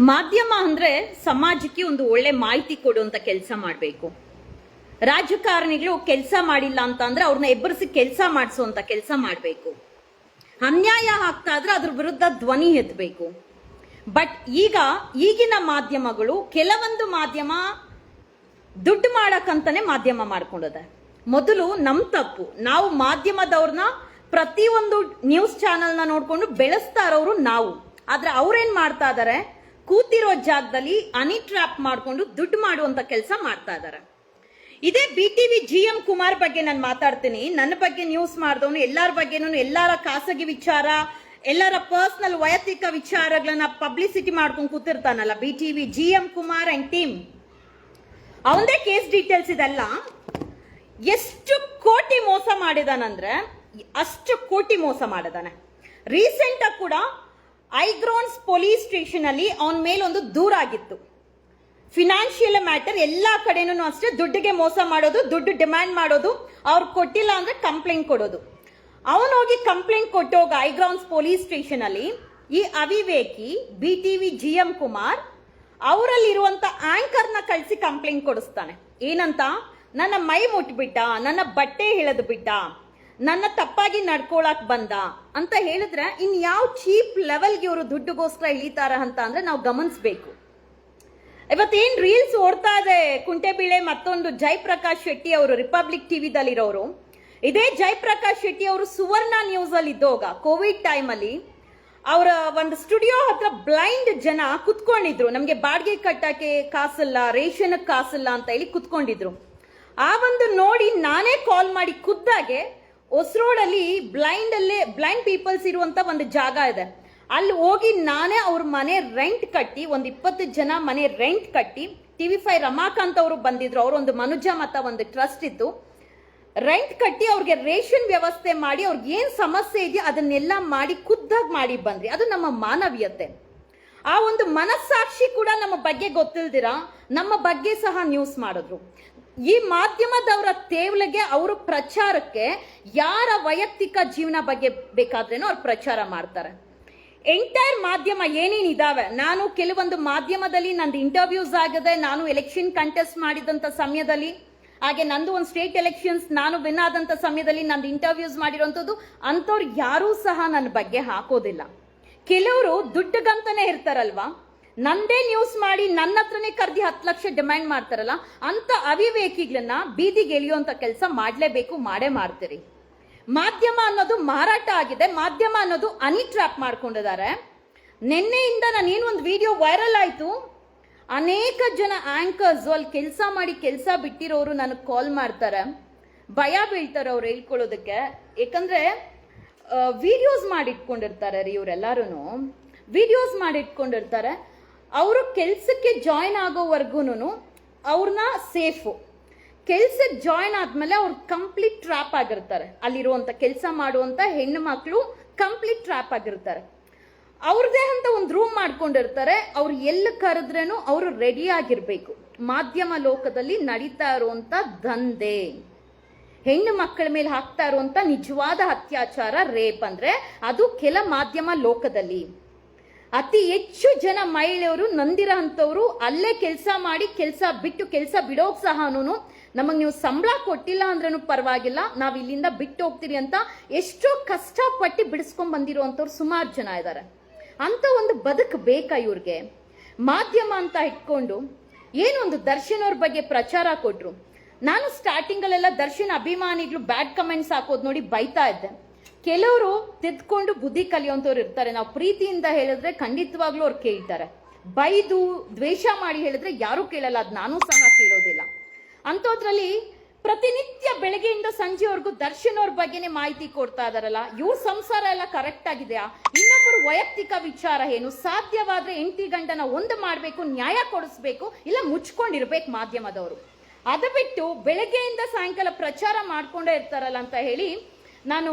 ಮಾಧ್ಯಮ ಅಂದ್ರೆ ಸಮಾಜಕ್ಕೆ ಒಂದು ಒಳ್ಳೆ ಮಾಹಿತಿ ಕೊಡುವಂಥ ಕೆಲಸ ಮಾಡಬೇಕು. ರಾಜಕಾರಣಿಗಳು ಕೆಲಸ ಮಾಡಿಲ್ಲ ಅಂತ ಅಂದ್ರೆ ಅವ್ರನ್ನ ಎಬ್ಬರಿಸಿ ಕೆಲಸ ಮಾಡಿಸುವಂಥ ಕೆಲಸ ಮಾಡಬೇಕು. ಅನ್ಯಾಯ ಆಗ್ತಾ ಇದ್ರೆ ಅದ್ರ ವಿರುದ್ಧ ಧ್ವನಿ ಎತ್ತಬೇಕು ಬಟ್ ಈಗ ಈಗಿನ ಮಾಧ್ಯಮಗಳು ಕೆಲವೊಂದು ಮಾಧ್ಯಮ ದುಡ್ಡು ಮಾಡಕ್ಕಂತಾನೆ ಮಾಧ್ಯಮ ಮಾಡ್ಕೊಂಡಿದೆ. ಮೊದಲು ನಮ್ ತಪ್ಪು. ನಾವು ಮಾಧ್ಯಮದವ್ರನ್ನ ಪ್ರತಿಯೊಂದು ನ್ಯೂಸ್ ಚಾನೆಲ್ನ ನೋಡ್ಕೊಂಡು ಬೆಳೆಸ್ತಾ ಇರೋರು ನಾವು. ಆದ್ರೆ ಅವ್ರೇನ್ ಮಾಡ್ತಾ ಇದಾರೆ? ಕೂತಿರೋ ಜಾಗದಲ್ಲಿ ಅನಿ ಟ್ರ್ಯಾಪ್ ಮಾಡಿಕೊಂಡು ದುಡ್ಡು ಮಾಡುವಂತ ಕೆಲಸ ಮಾಡ್ತಾ ಇದ್ದಾರೆ ಇದೇ B T V G M Kumar ಬಗ್ಗೆ ನಾನು ಮಾತಾಡ್ತೀನಿ. ನನ್ನ ಬಗ್ಗೆ ನ್ಯೂಸ್ ಮಾಡಿದವನು ಎಲ್ಲರ ಬಗ್ಗೆನೂ ಎಲ್ಲರ ಖಾಸಗಿ ವಿಚಾರ, ಎಲ್ಲರ ಪರ್ಸನಲ್ ವೈಯಕ್ತಿಕ ವಿಚಾರಗಳನ್ನ ಪಬ್ಲಿಸಿಟಿ ಮಾಡ್ಕೊಂಡು ಕೂತಿರ್ತಾನಲ್ಲ B T V G M Kumar and team ಅವಂದೇ case details ಇದೆಲ್ಲ. ಎಷ್ಟು ಕೋಟಿ ಮೋಸ ಮಾಡಿದಾನಂದ್ರೆ, ಅಷ್ಟು ಕೋಟಿ ಮೋಸ ಮಾಡಿದಾನೆ. ರೀಸೆಂಟ್ ಆಗಿ ಕೂಡ ಐಗ್ರೋನ್ಸ್ ಪೊಲೀಸ್ ಸ್ಟೇಷನ್ ಅಲ್ಲಿ ಅವನ ಮೇಲೆ ಒಂದು ದೂರ ಆಗಿತ್ತು ಫಿನಾನ್ಷಿಯಲ್ ಮ್ಯಾಟರ್ ಎಲ್ಲಾ ಕಡೆನೂ ಅಷ್ಟೇ ದುಡ್ಡಿಗೆ ಮೋಸ ಮಾಡೋದು, ದುಡ್ಡು ಡಿಮ್ಯಾಂಡ್ ಮಾಡೋದು, ಅವ್ರು ಕೊಟ್ಟಿಲ್ಲ ಅಂದ್ರೆ ಕಂಪ್ಲೇಂಟ್ ಕೊಡೋದು. ಅವನು ಹೋಗಿ ಕಂಪ್ಲೇಂಟ್ ಕೊಟ್ಟೋಗ ಐಗ್ರೌಂಡ್ಸ್ ಪೊಲೀಸ್ ಸ್ಟೇಷನ್ ಅಲ್ಲಿ ಈ ಅವಿವೇಕಿ B T V G M Kumar ಅವರಲ್ಲಿರುವಂತ ಆಂಕರ್ನ ಕಳಿಸಿ ಕಂಪ್ಲೇಂಟ್ ಕೊಡಿಸ್ತಾನೆ. ಏನಂತ? ನನ್ನ ಮೈ ಮುಟ್ಬಿಟ್ಟ, ನನ್ನ ಬಟ್ಟೆ ಬಿಟ್ಟ ನನ್ನ ತಪ್ಪಾಗಿ ನಡ್ಕೊಳಕ್ ಬಂದ ಅಂತ ಹೇಳಿದ್ರೆ ಇನ್ ಯಾವ ಚೀಪ್ ಲೆವೆಲ್ಗೆ ಇವರು ದುಡ್ಡುಗೋಸ್ಕರ ಇಳಿತಾರ ಅಂತ ಅಂದ್ರೆ ನಾವು ಗಮನಿಸ್ಬೇಕು. ಇವತ್ತೇನ್ ರೀಲ್ಸ್ ಓಡ್ತಾ ಇದೆ ಕುಂಟೆಬೀಳೆ ಮತ್ತೊಂದು ಜಯಪ್ರಕಾಶ್ ಶೆಟ್ಟಿ ಅವರು ರಿಪಬ್ಲಿಕ್ ಟಿವಿದಲ್ಲಿರೋರು ಇದೇ ಜಯಪ್ರಕಾಶ್ ಶೆಟ್ಟಿ ಅವರು ಸುವರ್ಣ ನ್ಯೂಸ್ ಅಲ್ಲಿ ಇದ್ದೋಗ, ಕೋವಿಡ್ ಟೈಮ್ ಅಲ್ಲಿ ಅವರ ಒಂದು ಸ್ಟುಡಿಯೋ ಹತ್ರ ಬ್ಲೈಂಡ್ ಜನ ಕುತ್ಕೊಂಡಿದ್ರು. ನಮ್ಗೆ ಬಾಡಿಗೆ ಕಟ್ಟಕ್ಕೆ ಕಾಸಿಲ್ಲ ರೇಷನ್ ಕಾಸಿಲ್ಲ ಅಂತ ಹೇಳಿ ಕುತ್ಕೊಂಡಿದ್ರು. ಆ ಒಂದು ನೋಡಿ ನಾನೇ ಕಾಲ್ ಮಾಡಿ ಖುದ್ದಾಗೆ ಹೊಸರೋಡಲ್ಲಿ ಬ್ಲೈಂಡ್ ಅಲ್ಲೇ ಬ್ಲೈಂಡ್ ಪೀಪಲ್ಸ್ ಇರುವಂತ ಒಂದು ಜಾಗ ಇದೆ. ಅಲ್ಲಿ ಹೋಗಿ ನಾನೇ ಅವ್ರ ಮನೆ ರೆಂಟ್ ಕಟ್ಟಿ, ಒಂದು ಇಪ್ಪತ್ತು ಜನ ಮನೆ ರೆಂಟ್ ಕಟ್ಟಿ, ಟಿ ವಿ ಫೈ ರಮಾಕಾಂತ್ ಅವರು ಬಂದಿದ್ರು. ಅವರೊಂದು ಮನುಜ ಮತ ಒಂದು ಟ್ರಸ್ಟ್ ಇತ್ತು. ರೆಂಟ್ ಕಟ್ಟಿ ಅವ್ರಿಗೆ ರೇಷನ್ ವ್ಯವಸ್ಥೆ ಮಾಡಿ, ಅವ್ರಿಗೆ ಏನು ಸಮಸ್ಯೆ ಇದೆಯೋ ಅದನ್ನೆಲ್ಲ ಮಾಡಿ, ಖುದ್ದಾಗಿ ಮಾಡಿ ಬಂದ್ರಿ. ಅದು ನಮ್ಮ ಮಾನವೀಯತೆ. ಆ ಒಂದು ಮನಸ್ಸಾಕ್ಷಿ ಕೂಡ ನಮ್ಮ ಬಗ್ಗೆ ಗೊತ್ತಿಲ್ದಿರ? ನಮ್ಮ ಬಗ್ಗೆ ಸಹ ನ್ಯೂಸ್ ಮಾಡಿದ್ರು. ಈ ಮಾಧ್ಯಮದವರ ತೇವಲಿಗೆ ಅವರು ಪ್ರಚಾರಕ್ಕೆ ಯಾರ ವೈಯಕ್ತಿಕ ಜೀವನ ಬಗ್ಗೆ ಬೇಕಾದ್ರೇನೋ ಅವ್ರು ಪ್ರಚಾರ ಮಾಡ್ತಾರೆ. ಎಂಟೈರ್ ಮಾಧ್ಯಮ ಏನೇನು ಇದಾವೆ? ನಾನು ಕೆಲವೊಂದು ಮಾಧ್ಯಮದಲ್ಲಿ ನಂದು ಇಂಟರ್ವ್ಯೂಸ್ ಆಗಿದೆ, ನಾನು ಎಲೆಕ್ಷನ್ ಕಂಟೆಸ್ಟ್ ಮಾಡಿದಂತ ಸಮಯದಲ್ಲಿ, ಹಾಗೆ ನಂದು ಒಂದು ಸ್ಟೇಟ್ ಎಲೆಕ್ಷನ್ಸ್ ನಾನು ವಿನ್ ಆದಂತ ಸಮಯದಲ್ಲಿ ನಂದು ಇಂಟರ್ವ್ಯೂಸ್ ಮಾಡಿರೋಂಥದ್ದು ಅಂಥವ್ರು ಯಾರೂ ಸಹ ನನ್ನ ಬಗ್ಗೆ ಹಾಕೋದಿಲ್ಲ. ಕೆಲವರು ದುಡ್ಡುಗಂತನೇ ಇರ್ತಾರಲ್ವಾ? ನಂದೇ ನ್ಯೂಸ್ ಮಾಡಿ ನನ್ನ ಹತ್ರನೇ ಕರ್ದಿ ಹತ್ತು ಲಕ್ಷ ಡಿಮ್ಯಾಂಡ್ ಮಾಡ್ತಾರಲ್ಲ, ಅಂತ ಅವಿವೇಕಿಗಳನ್ನ ಬೀದಿಗೆ ಎಳೆಯುವಂತ ಕೆಲಸ ಮಾಡಲೇಬೇಕು, ಮಾಡೇ ಮಾಡ್ತೀರಿ. ಮಾಧ್ಯಮ ಅನ್ನೋದು ಮಾರಾಟ ಆಗಿದೆ, ಮಾಧ್ಯಮ ಅನ್ನೋದು ಅನಿ ಟ್ರ್ಯಾಪ್ ಮಾಡ್ಕೊಂಡಿದ್ದಾರೆ. ನಿನ್ನೆಯಿಂದ ನಾನು ಏನು ಒಂದು ವಿಡಿಯೋ ವೈರಲ್ ಆಯ್ತು, ಅನೇಕ ಜನ ಆಂಕರ್ಸ್ ಅಲ್ಲಿ ಕೆಲಸ ಮಾಡಿ ಕೆಲಸ ಬಿಟ್ಟಿರೋರು ನನಗೆ ಕಾಲ್ ಮಾಡ್ತಾರೆ. ಭಯ ಬೀಳ್ತಾರೆ ಅವ್ರು ಹೇಳ್ಕೊಳ್ಳೋದಕ್ಕೆ. ಯಾಕಂದ್ರೆ ವಿಡಿಯೋಸ್ ಮಾಡಿಟ್ಕೊಂಡಿರ್ತಾರೆ ರೀ ಇವರೆಲ್ಲರೂ ವಿಡಿಯೋಸ್ ಮಾಡಿಟ್ಕೊಂಡಿರ್ತಾರೆ. ಅವರು ಕೆಲಸಕ್ಕೆ ಜಾಯ್ನ್ ಆಗೋವರೆಗೂ ಅವ್ರನ್ನ ಸೇಫು ಕೆಲ್ಸಕ್ಕೆ ಜಾಯ್ನ್ ಆದ್ಮೇಲೆ ಅವ್ರು ಕಂಪ್ಲೀಟ್ ಟ್ರ್ಯಾಪ್ ಆಗಿರ್ತಾರೆ. ಅಲ್ಲಿರುವಂಥ ಕೆಲಸ ಮಾಡುವಂಥ ಹೆಣ್ಣು ಮಕ್ಕಳು ಕಂಪ್ಲೀಟ್ ಟ್ರ್ಯಾಪ್ ಆಗಿರ್ತಾರೆ. ಅವ್ರದೇ ಅಂತ ಒಂದು ರೂಮ್ ಮಾಡ್ಕೊಂಡಿರ್ತಾರೆ. ಅವ್ರು ಎಲ್ಲಿ ಕರೆದ್ರೇನು ಅವರು ರೆಡಿ ಆಗಿರ್ಬೇಕು. ಮಾಧ್ಯಮ ಲೋಕದಲ್ಲಿ ನಡೀತಾ ಇರುವಂತ ದಂಧೆ. ಹೆಣ್ಣು ಮಕ್ಕಳ ಮೇಲೆ ಹಾಕ್ತಾ ಇರುವಂತ ನಿಜವಾದ ಅತ್ಯಾಚಾರ ರೇಪ್ ಅಂದ್ರೆ ಅದು ಕೆಲ ಮಾಧ್ಯಮ ಲೋಕದಲ್ಲಿ. ಅತಿ ಹೆಚ್ಚು ಜನ ಮಹಿಳೆಯರು ನಂದಿರೋ ಅಂಥವ್ರು ಅಲ್ಲೇ ಕೆಲಸ ಮಾಡಿ, ಕೆಲಸ ಬಿಟ್ಟು ಕೆಲಸ ಬಿಡೋಕ್ ಸಹನೂ ನಮಗೆ ನೀವು ಸಂಬಳ ಕೊಟ್ಟಿಲ್ಲ ಅಂದ್ರೂ ಪರವಾಗಿಲ್ಲ. ನಾವು ಇಲ್ಲಿಂದ ಬಿಟ್ಟು ಹೋಗ್ತೀರಿ ಅಂತ ಎಷ್ಟೋ ಕಷ್ಟಪಟ್ಟು ಬಿಡಿಸ್ಕೊಂಡ್ ಬಂದಿರುವಂಥವ್ರು ಸುಮಾರು ಜನ ಇದ್ದಾರೆ ಅಂತ ಒಂದು ಬದುಕು ಬೇಕಾ ಇವ್ರಿಗೆ? ಮಾಧ್ಯಮ ಅಂತ ಇಟ್ಕೊಂಡು ಏನೊಂದು ದರ್ಶನ್ ಅವ್ರ ಬಗ್ಗೆ ಪ್ರಚಾರ ಕೊಟ್ರು. ನಾನು ಸ್ಟಾರ್ಟಿಂಗಲ್ಲೆಲ್ಲ ದರ್ಶನ್ ಅಭಿಮಾನಿಗಳು ಬ್ಯಾಡ್ ಕಮೆಂಟ್ಸ್ ಹಾಕೋದು ನೋಡಿ ಬೈತಾ ಇದ್ದೆ. ಕೆಲವರು ತಿದ್ಕೊಂಡು ಬುದ್ಧಿ ಕಲಿಯೋಂಥವ್ರು ಇರ್ತಾರೆ. ನಾವು ಪ್ರೀತಿಯಿಂದ ಹೇಳಿದ್ರೆ ಖಂಡಿತವಾಗ್ಲೂ ಅವ್ರು ಕೇಳ್ತಾರೆ. ಬೈದು ದ್ವೇಷ ಮಾಡಿ ಹೇಳಿದ್ರೆ ಯಾರೂ ಕೇಳಲ್ಲ, ಅದು ನಾನು ಸಹ ಕೇಳೋದಿಲ್ಲ. ಅಂಥದ್ರಲ್ಲಿ ಪ್ರತಿನಿತ್ಯ ಬೆಳಗ್ಗೆಯಿಂದ ಸಂಜೆವರೆಗೂ ದರ್ಶನ್ ಅವ್ರ ಬಗ್ಗೆನೇ ಮಾಹಿತಿ ಕೊಡ್ತಾ ಇದಾರಲ್ಲ, ಇವ್ರ ಸಂಸಾರ ಎಲ್ಲ ಕರೆಕ್ಟ್ ಆಗಿದೆಯಾ? ಇನ್ನೊಬ್ಬರು ವೈಯಕ್ತಿಕ ವಿಚಾರ ಏನು? ಸಾಧ್ಯವಾದ್ರೆ ಎಂಟಿ ಗಂಟನ ಒಂದು ಮಾಡಬೇಕು, ನ್ಯಾಯ ಕೊಡಿಸ್ಬೇಕು, ಇಲ್ಲ ಮುಚ್ಕೊಂಡಿರ್ಬೇಕು ಮಾಧ್ಯಮದವರು. ಅದು ಬಿಟ್ಟು ಬೆಳಗ್ಗೆಯಿಂದ ಸಾಯಂಕಾಲ ಪ್ರಚಾರ ಮಾಡ್ಕೊಂಡೇ ಇರ್ತಾರಲ್ಲ ಅಂತ ಹೇಳಿ ನಾನು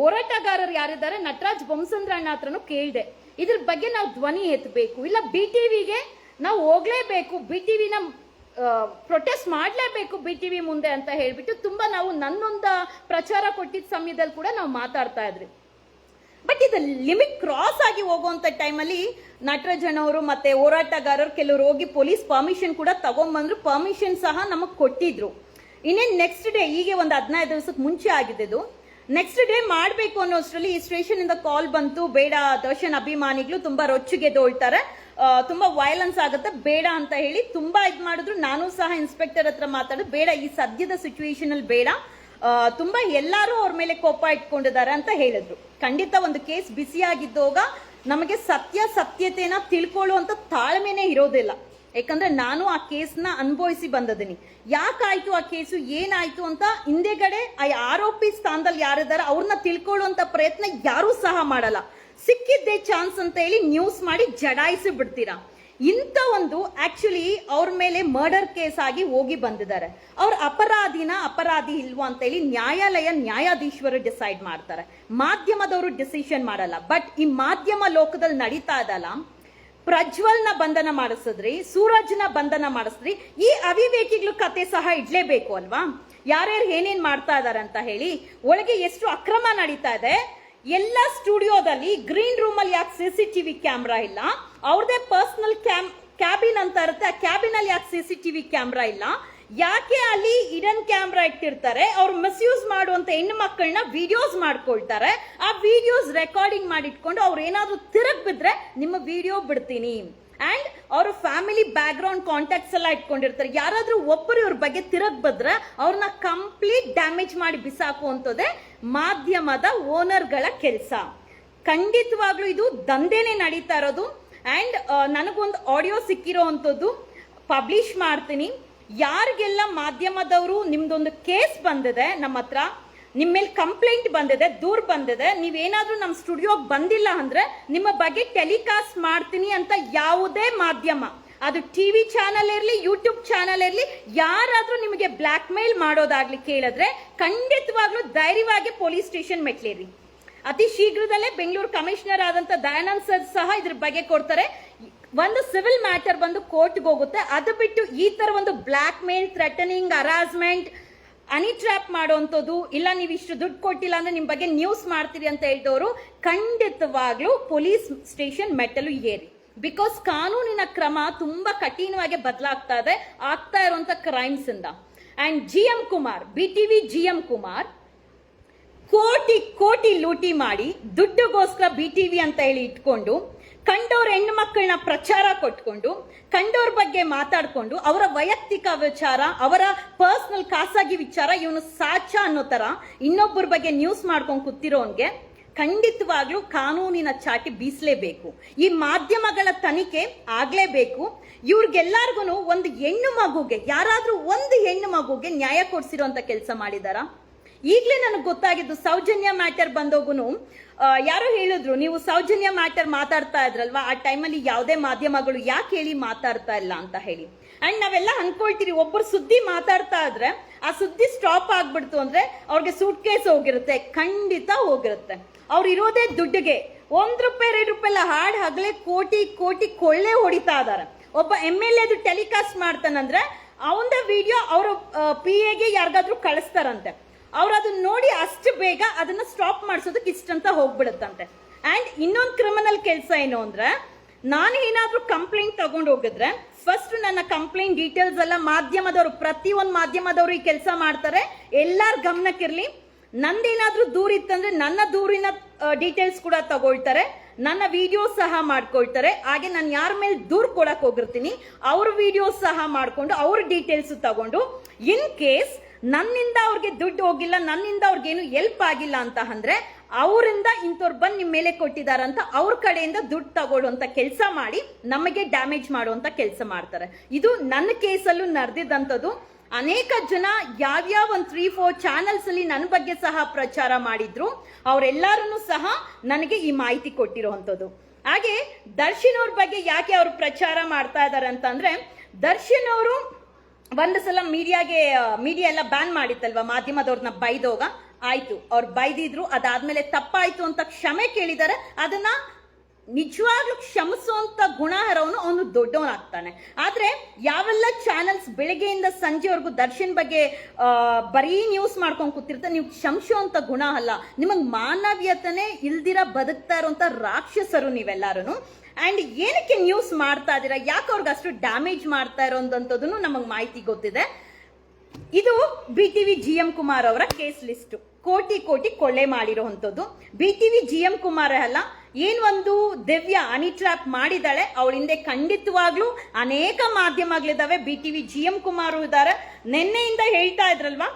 ಹೋರಾಟಗಾರರು ಯಾರಿದ್ದಾರೆ? ನಟರಾಜ್ ಬೊಮ್ಮಸಂದ್ರಣ್ಣ ಹತ್ರನು ಕೇಳಿದೆ. ಇದ್ರ ಬಗ್ಗೆ ನಾವು ಧ್ವನಿ ಎತ್ತಬೇಕು ಇಲ್ಲ ಬಿ ಟಿ ವಿಗೆ ನಾವು ಹೋಗ್ಲೇಬೇಕು. ಬಿ ಟಿ ವಿನ ಪ್ರೊಟೆಸ್ಟ್ ಮಾಡಲೇಬೇಕು ಬಿ ಟಿ ವಿ ಮುಂದೆ ಅಂತ ಹೇಳಿಬಿಟ್ಟು ತುಂಬಾ ನಾವು ನನ್ನೊಂದ ಪ್ರಚಾರ ಕೊಟ್ಟಿದ್ದ ಸಮಯದಲ್ಲಿ ಕೂಡ ನಾವು ಮಾತಾಡ್ತಾ ಇದ್ರಿ. ಬಟ್ ಇದು ಲಿಮಿಟ್ ಕ್ರಾಸ್ ಆಗಿ ಹೋಗುವಂತ ಟೈಮಲ್ಲಿ ನಟರಾಜನ್ ಅವರು ಮತ್ತೆ ಹೋರಾಟಗಾರರು ಕೆಲವರು ಹೋಗಿ ಪೊಲೀಸ್ ಪರ್ಮಿಷನ್ ಕೂಡ ತಗೊಂಡ್ಬಂದ್ರು ಪರ್ಮಿಷನ್ ಸಹ ನಮಗೆ ಕೊಟ್ಟಿದ್ರು. ಇನ್ನೇನು ನೆಕ್ಸ್ಟ್ ಡೇ ಹೀಗೆ ಒಂದು ಹದಿನೈದು ದಿವಸಕ್ಕೆ ಮುಂಚೆ ಆಗಿದ್ದು ನೆಕ್ಸ್ಟ್ ಡೇ ಮಾಡಬೇಕು ಅನ್ನೋಷ್ಟರಲ್ಲಿ ಈ ಸ್ಟೇಷನ್ ಇಂದ ಕಾಲ್ ಬಂತು. ಬೇಡ, ದರ್ಶನ್ ಅಭಿಮಾನಿಗಳು ತುಂಬಾ ರೊಚ್ಚಿಗೆದೋಳ್ತಾರೆ ದೋಳ್ತಾರೆ. ತುಂಬಾ ವೈಲೆನ್ಸ್ ಆಗುತ್ತೆ. ಬೇಡ ಅಂತ ಹೇಳಿ ತುಂಬಾ ಇದು ಮಾಡಿದ್ರು. ನಾನು ಸಹ ಇನ್ಸ್ಪೆಕ್ಟರ್ ಹತ್ರ ಮಾತಾಡೋದು. ಬೇಡ, ಈ ಸದ್ಯದ ಸಿಚುವೇಶನ್ ಅಲ್ಲಿ ಬೇಡ. ತುಂಬಾ ಎಲ್ಲರೂ ಅವ್ರ ಮೇಲೆ ಕೋಪ ಇಟ್ಕೊಂಡಿದ್ದಾರೆ ಅಂತ ಹೇಳಿದ್ರು. ಖಂಡಿತ ಒಂದು ಕೇಸ್ ಬಿಸಿಯಾಗಿದ್ದೋಗ ನಮಗೆ ಸತ್ಯ ಸತ್ಯತೆನ ತಿಳ್ಕೊಳ್ಳುವಂತ ತಾಳ್ಮೆನೇ ಇರೋದಿಲ್ಲ. ಯಾಕಂದ್ರೆ ನಾನು ಆ ಕೇಸ್ನ ಅನುಭವಿಸಿ ಬಂದದಿನಿ. ಯಾಕಾಯ್ತು ಆ ಕೇಸು? ಏನಾಯ್ತು ಅಂತ ಹಿಂದೆಗಡೆ ಆ ಆರೋಪಿ ಸ್ಥಾನದಲ್ಲಿ ಯಾರಿದ್ದಾರೆ ಅವ್ರನ್ನ ತಿಳ್ಕೊಳ್ಳುವಂತ ಪ್ರಯತ್ನ ಯಾರೂ ಸಹ ಮಾಡಲ್ಲ. ಸಿಕ್ಕಿದ್ದೇ ಚಾನ್ಸ್ ಅಂತ ಹೇಳಿ ನ್ಯೂಸ್ ಮಾಡಿ ಜಡಾಯಿಸಿ ಬಿಡ್ತೀರಾ? ಇಂಥ ಒಂದು ಆಕ್ಚುಲಿ ಅವ್ರ ಮೇಲೆ ಮರ್ಡರ್ ಕೇಸ್ ಆಗಿ ಹೋಗಿ ಬಂದಿದ್ದಾರೆ. ಅವ್ರ ಅಪರಾಧಿನ ಅಪರಾಧಿ ಇಲ್ವಾ ಅಂತ ಹೇಳಿ ನ್ಯಾಯಾಲಯ ನ್ಯಾಯಾಧೀಶರು ಡಿಸೈಡ್ ಮಾಡ್ತಾರೆ. ಮಾಧ್ಯಮದವರು ಡಿಸಿಷನ್ ಮಾಡಲ್ಲ. ಬಟ್ ಈ ಮಾಧ್ಯಮ ಲೋಕದಲ್ಲಿ ನಡೀತಾ ಇದಲ್ಲ ಪ್ರಜ್ವಲ್ನ ಬಂಧನ ಮಾಡಿಸಿದ್ರಿ, ಸೂರಜ್ನ ಬಂಧನ ಮಾಡಿಸಿದ್ರಿ, ಈ ಅವಿವೇಕಿಗಳು ಕತೆ ಸಹ ಇಡ್ಲೇಬೇಕು ಅಲ್ವಾ? ಯಾರ್ಯಾರು ಏನೇನ್ ಮಾಡ್ತಾ ಇದಾರೆ ಅಂತ ಹೇಳಿ, ಒಳಗೆ ಎಷ್ಟು ಅಕ್ರಮ ನಡೀತಾ ಇದೆ, ಎಲ್ಲ ಸ್ಟುಡಿಯೋದಲ್ಲಿ ಗ್ರೀನ್ ರೂಮ್ ಅಲ್ಲಿ ಯಾಕೆ ಸಿ ಸಿ ಟಿವಿ ಕ್ಯಾಮ್ರಾ ಇಲ್ಲ, ಅವ್ರದೇ ಪರ್ಸನಲ್ ಕ್ಯಾಮ್, ಕ್ಯಾಬಿನ್ ಅಂತ ಇರುತ್ತೆ, ಆ ಕ್ಯಾಬಿನ್ ಅಲ್ಲಿ ಯಾಕೆ ಸಿ ಸಿ ಟಿವಿ ಕ್ಯಾಮ್ರಾ ಇಲ್ಲ ಯಾಕೆ ಅಲ್ಲಿ ಇಡನ್ ಕ್ಯಾಮ್ರಾ ಇಟ್ಟಿರ್ತಾರೆ? ಅವ್ರು ಮಿಸ್ಯೂಸ್ ಮಾಡುವಂತ ಹೆಣ್ಣು ಮಕ್ಕಳನ್ನ ವಿಡಿಯೋಸ್ ಮಾಡ್ಕೊಳ್ತಾರೆ. ಆ ವಿಡಿಯೋಸ್ ರೆಕಾರ್ಡಿಂಗ್ ಮಾಡಿಟ್ಕೊಂಡು ಅವ್ರು ಏನಾದ್ರೂ ತಿರುಗ್ ಬಿದ್ರೆ ನಿಮ್ಮ ವಿಡಿಯೋ ಬಿಡ್ತೀನಿ. ಅಂಡ್ ಅವರು ಫ್ಯಾಮಿಲಿ ಬ್ಯಾಕ್ ಗ್ರೌಂಡ್ ಕಾಂಟ್ಯಾಕ್ಟ್ಸ್ ಎಲ್ಲ ಇಟ್ಕೊಂಡಿರ್ತಾರೆ. ಯಾರಾದ್ರೂ ಒಬ್ಬರು ಇವ್ರ ಬಗ್ಗೆ ತಿರುಗ್ ಬಿದ್ರೆ ಅವ್ರನ್ನ ಕಂಪ್ಲೀಟ್ ಡ್ಯಾಮೇಜ್ ಮಾಡಿ ಬಿಸಾಕುವಂಥದ್ದೇ ಮಾಧ್ಯಮದ ಓನರ್ಗಳ ಕೆಲಸ. ಖಂಡಿತವಾಗ್ಲೂ ಇದು ದಂಧೆನೆ ನಡೀತಾ ಇರೋದು. ಅಂಡ್ ನನಗೊಂದು ಆಡಿಯೋ ಸಿಕ್ಕಿರೋ ಅಂಥದ್ದು ಪಬ್ಲಿಷ್ ಮಾಡ್ತೀನಿ. ಯಾರಿಗೆಲ್ಲ ಮಾಧ್ಯಮದವರು ನಿಮ್ದೊಂದು ಕೇಸ್ ಬಂದಿದೆ, ನಮ್ಮ ಹತ್ರ ನಿಮ್ಮ ಮೇಲೆ ಕಂಪ್ಲೇಂಟ್ ಬಂದಿದೆ, ದೂರ್ ಬಂದಿದೆ, ನೀವೇನಾದ್ರೂ ನಮ್ಮ ಸ್ಟುಡಿಯೋಗೆ ಬಂದಿಲ್ಲ ಅಂದ್ರೆ ನಿಮ್ಮ ಬಗ್ಗೆ ಟೆಲಿಕಾಸ್ಟ್ ಮಾಡ್ತೀನಿ ಅಂತ ಯಾವುದೇ ಮಾಧ್ಯಮ. ಅದು ಟಿ ವಿ ಚಾನಲ್ ಇರಲಿ, ಯೂಟ್ಯೂಬ್ ಚಾನಲ್ ಇರಲಿ, ಯಾರಾದರೂ ನಿಮಗೆ ಬ್ಲ್ಯಾಕ್ ಮೇಲ್ ಮಾಡೋದಾಗ್ಲಿ ಕೇಳಿದ್ರೆ ಖಂಡಿತವಾಗ್ಲೂ ಧೈರ್ಯವಾಗಿ ಪೊಲೀಸ್ ಸ್ಟೇಷನ್ ಮೆಟ್ಲೇರಿ. ಅತಿ ಶೀಘ್ರದಲ್ಲೇ ಬೆಂಗಳೂರು ಕಮಿಷನರ್ ಆದಂತ ದಯಾನಂದ್ ಸರ್ ಸಹ ಇದ್ರ ಬಗ್ಗೆ ಕೊಡ್ತಾರೆ. ಒಂದು ಸಿವಿಲ್ ಮ್ಯಾಟರ್ ಬಂದು ಕೋರ್ಟ್ಗೆ ಹೋಗುತ್ತೆ. ಅದು ಬಿಟ್ಟು ಈ ಥರ ಒಂದು blackmail threatening harassment honey trap ಮಾಡುವಂಥದ್ದು, ಇಲ್ಲ ನೀವು ಇಷ್ಟು ದುಡ್ಡು ಕೊಟ್ಟಿಲ್ಲ ಅಂದ್ರೆ ನಿಮ್ಮ ಬಗ್ಗೆ ನ್ಯೂಸ್ ಮಾಡ್ತೀರಿ ಅಂತ ಹೇಳಿದವರು ಖಂಡಿತವಾಗ್ಲೂ ಪೊಲೀಸ್ ಸ್ಟೇಷನ್ ಮೆಟ್ಟಲು ಏರಿ. ಬಿಕಾಸ್ ಕಾನೂನಿನ ಕ್ರಮ ತುಂಬಾ ಕಠಿಣವಾಗಿ ಬದಲಾಗ್ತಾ ಇದೆ, ಆಗ್ತಾ ಇರುವಂತ ಕ್ರೈಮ್ಸ್ ಇಂದ. And G M Kumar B T V G M Kumar ಕೋಟಿ ಕೋಟಿ ಲೂಟಿ ಮಾಡಿ ದುಡ್ಡುಗೋಸ್ಕರ ಬಿ ಟಿ ವಿ ಅಂತ ಹೇಳಿ ಇಟ್ಕೊಂಡು ಹೆಣ್ಣು ಮಕ್ಕಳನ್ನ ಪ್ರಚಾರ ಕೊಟ್ಕೊಂಡು, ಕಂಡೋರ್ ಬಗ್ಗೆ ಮಾತಾಡ್ಕೊಂಡು, ಅವರ ವೈಯಕ್ತಿಕ ವಿಚಾರ, ಅವರ ಪರ್ಸ್ನಲ್ ಖಾಸಗಿ ವಿಚಾರ ಇವನು ಸಾಚ ಅನ್ನೋ ತರ ಇನ್ನೊಬ್ಬರ ಬಗ್ಗೆ ನ್ಯೂಸ್ ಮಾಡ್ಕೊಂಡು ಕೂತಿರೋನ್ಗೆ ಖಂಡಿತವಾಗ್ಲೂ ಕಾನೂನಿನ ಚಾಟಿ ಬೀಸಲೇಬೇಕು. ಈ ಮಾಧ್ಯಮಗಳ ತನಿಖೆ ಆಗಲೇಬೇಕು. ಇವ್ರಿಗೆಲ್ಲಾರ್ಗು ಒಂದು ಹೆಣ್ಣು ಮಗುಗೆ, ಯಾರಾದರೂ ಒಂದು ಹೆಣ್ಣು ಮಗುಗೆ ನ್ಯಾಯ ಕೊಡ್ಸಿರೋಂತ ಕೆಲಸ ಮಾಡಿದಾರಾ? ಈಗಲೇ ನನಗೆ ಗೊತ್ತಾಗಿದ್ದು ಸೌಜನ್ಯ ಮ್ಯಾಟರ್ ಬಂದೋಗುನು. ಯಾರೋ ಹೇಳಿದ್ರು, ನೀವು ಸೌಜನ್ಯ ಮ್ಯಾಟರ್ ಮಾತಾಡ್ತಾ ಇದ್ರಲ್ವಾ? ಆ ಟೈಮಲ್ಲಿ ಯಾವುದೇ ಮಾಧ್ಯಮಗಳು ಯಾಕೆ ಹೇಳಿ ಮಾತಾಡ್ತಾ ಇಲ್ಲ ಅಂತ ಹೇಳಿ. ಅಂಡ್ ನಾವೆಲ್ಲ ಅನ್ಕೊಳ್ತೀರಿ ಒಬ್ಬರು ಸುದ್ದಿ ಮಾತಾಡ್ತಾ ಇದ್ರೆ, ಆ ಸುದ್ದಿ ಸ್ಟಾಪ್ ಆಗ್ಬಿಡ್ತು ಅಂದ್ರೆ ಅವ್ರಿಗೆ ಸೂಟ್ ಕೇಸ್ ಹೋಗಿರುತ್ತೆ, ಖಂಡಿತ ಹೋಗಿರುತ್ತೆ. ಅವ್ರು ಇರೋದೇ ದುಡ್ಡಿಗೆ. ಒಂದ್ ರೂಪಾಯಿ, ಎರಡು ರೂಪಾಯಿ ಎಲ್ಲ ಹಾಡ್ ಹಗಲೇ ಕೋಟಿ ಕೋಟಿ ಕೊಳ್ಳೆ ಹೊಡಿತಾ ಇದ್ದಾರೆ ಒಬ್ಬ ಎಂ ಎಲ್ ಎದು ಟೆಲಿಕಾಸ್ಟ್ ಮಾಡ್ತಾನಂದ್ರೆ ಅವನ ವಿಡಿಯೋ ಅವರು ಪಿ ಎಗೆ ಯಾರಿಗಾದ್ರೂ ಕಳಿಸ್ತಾರಂತೆ. ಅವ್ರು ಅದನ್ನ ನೋಡಿ ಅಷ್ಟು ಬೇಗ ಅದನ್ನ ಸ್ಟಾಪ್ ಮಾಡಿಸೋದಕ್ಕೆ ಇಷ್ಟಂತ ಹೋಗ್ಬಿಡುತ್ತಂತೆ. ಅಂಡ್ ಇನ್ನೊಂದು ಕ್ರಿಮಿನಲ್ ಕೆಲಸ ಏನು ಅಂದ್ರೆ, ನಾನು ಏನಾದರೂ ಕಂಪ್ಲೇಂಟ್ ತಗೊಂಡು ಹೋಗಿದ್ರೆ ಫಸ್ಟ್ ನನ್ನ ಕಂಪ್ಲೇಂಟ್ ಡೀಟೇಲ್ಸ್ ಎಲ್ಲ ಮಾಧ್ಯಮದವರು, ಪ್ರತಿಯೊಂದು ಮಾಧ್ಯಮದವರು ಈ ಕೆಲಸ ಮಾಡ್ತಾರೆ. ಎಲ್ಲಾರ ಗಮನಕ್ಕಿರಲಿ. ನಂದೇನಾದರೂ ದೂರ ಇತ್ತಂದ್ರೆ ನನ್ನ ದೂರಿನ ಡೀಟೇಲ್ಸ್ ಕೂಡ ತಗೊಳ್ತಾರೆ. ನನ್ನ ವಿಡಿಯೋ ಸಹ ಮಾಡ್ಕೊಳ್ತಾರೆ. ಹಾಗೆ ನಾನು ಯಾರ ಮೇಲೆ ದೂರ ಕೊಡಕ್ ಹೋಗಿರ್ತೀನಿ, ಅವ್ರ ವಿಡಿಯೋ ಸಹ ಮಾಡ್ಕೊಂಡು ಅವ್ರ ಡೀಟೇಲ್ಸ್ ತಗೊಂಡು ಇನ್ ಕೇಸ್ ನನ್ನಿಂದ ಅವ್ರಿಗೆ ದುಡ್ಡು ಹೋಗಿಲ್ಲ, ನನ್ನಿಂದ ಅವ್ರಿಗೇನು ಎಲ್ಪ್ ಆಗಿಲ್ಲ ಅಂತ ಅಂದ್ರೆ ಅವರಿಂದ ಇಂಥವ್ರು ಬಂದು ನಿಮ್ಮ ಮೇಲೆ ಕೊಟ್ಟಿದಾರಂತ ಅವ್ರ ಕಡೆಯಿಂದ ದುಡ್ಡು ತಗೊಳ್ಳುವಂತ ಕೆಲಸ ಮಾಡಿ ನಮಗೆ ಡ್ಯಾಮೇಜ್ ಮಾಡುವಂತ ಕೆಲಸ ಮಾಡ್ತಾರೆ. ಇದು ನನ್ನ ಕೇಸಲ್ಲೂ ನಡೆದಿದ್ದಂಥದ್ದು ಅನೇಕ ಜನ ಯಾವ್ಯಾವ ಒಂದು ತ್ರೀ ಫೋರ್ ಚಾನಲ್ಸ್ ಅಲ್ಲಿ ನನ್ನ ಬಗ್ಗೆ ಸಹ ಪ್ರಚಾರ ಮಾಡಿದ್ರು. ಅವರೆಲ್ಲರೂ ಸಹ ನನಗೆ ಈ ಮಾಹಿತಿ ಕೊಟ್ಟಿರುವಂಥದ್ದು. ಹಾಗೆ ದರ್ಶನ್ ಅವ್ರ ಬಗ್ಗೆ ಯಾಕೆ ಅವರು ಪ್ರಚಾರ ಮಾಡ್ತಾ ಇದ್ದಾರೆ ಅಂತಂದ್ರೆ, ದರ್ಶನ್ ಅವರು ಒಂದು ಸಲ ಮೀಡಿಯಾಗೆ ಮೀಡಿಯಾ ಎಲ್ಲ ಬ್ಯಾನ್ ಮಾಡಿತ್ತಲ್ವಾ? ಮಾಧ್ಯಮದವ್ರನ್ನ ಬೈದೋಗ? ಆಯ್ತು. ಅವ್ರು ಬೈದಿದ್ರು, ಅದಾದ್ಮೇಲೆ ತಪ್ಪಾಯ್ತು ಅಂತ ಕ್ಷಮೆ ಕೇಳಿದ್ದಾರೆ ಅದನ್ನ ನಿಜವಾಗ್ಲೂ ಕ್ಷಮಿಸುವಂತ ಗುಣ ಇರೋನು ಅವನು ದೊಡ್ಡವನಾಗ್ತಾನೆ. ಆದ್ರೆ ಯಾವೆಲ್ಲ ಚಾನೆಲ್ಸ್ ಬೆಳಗ್ಗೆಯಿಂದ ಸಂಜೆವರೆಗೂ ದರ್ಶನ್ ಬಗ್ಗೆ ಬರೀ ನ್ಯೂಸ್ ಮಾಡ್ಕೊಂಡು ಕೂತಿರ್ತಾರೆ, ನೀವು ಕ್ಷಮಿಸುವಂತ ಗುಣ ಅಲ್ಲ ನಿಮಗೆ ಮಾನವೀಯತನೇ ಇಲ್ದಿರ ಬದುಕ್ತಾ ಇರುವಂತ ರಾಕ್ಷಸರು ನೀವೆಲ್ಲರೂ ಅಂಡ್ ಏನಕ್ಕೆ ನ್ಯೂಸ್ ಮಾಡ್ತಾ ಇದ್ದೀರಾ ಯಾಕೆ ಅವ್ರಿಗೆ ಅಷ್ಟು ಡ್ಯಾಮೇಜ್ ಮಾಡ್ತಾ ಇರೋಂಥದ್ದು ನಮಗೆ ಮಾಹಿತಿ ಗೊತ್ತಿದೆ. ಇದು B T V G M Kumar ಅವರ ಕೇಸ್ ಲಿಸ್ಟ್ ಕೋಟಿ ಕೋಟಿ ಕೊಳ್ಳೆ ಮಾಡಿರೋವಂಥದ್ದು B T V G M Kumar ಅಲ್ಲ, ಏನ್ ಒಂದು ದಿವ್ಯ ಅನಿ ಟ್ರ್ಯಾಪ್ ಮಾಡಿದಾಳೆ ಅವಳ ಹಿಂದೆ ಖಂಡಿತವಾಗ್ಲೂ ಅನೇಕ ಮಾಧ್ಯಮಗಳಿದಾವೆ B T V G M Kumar ಇದ್ದಾರೆ. ನಿನ್ನೆಯಿಂದ ಹೇಳ್ತಾ ಇದ್ರಲ್ವಾ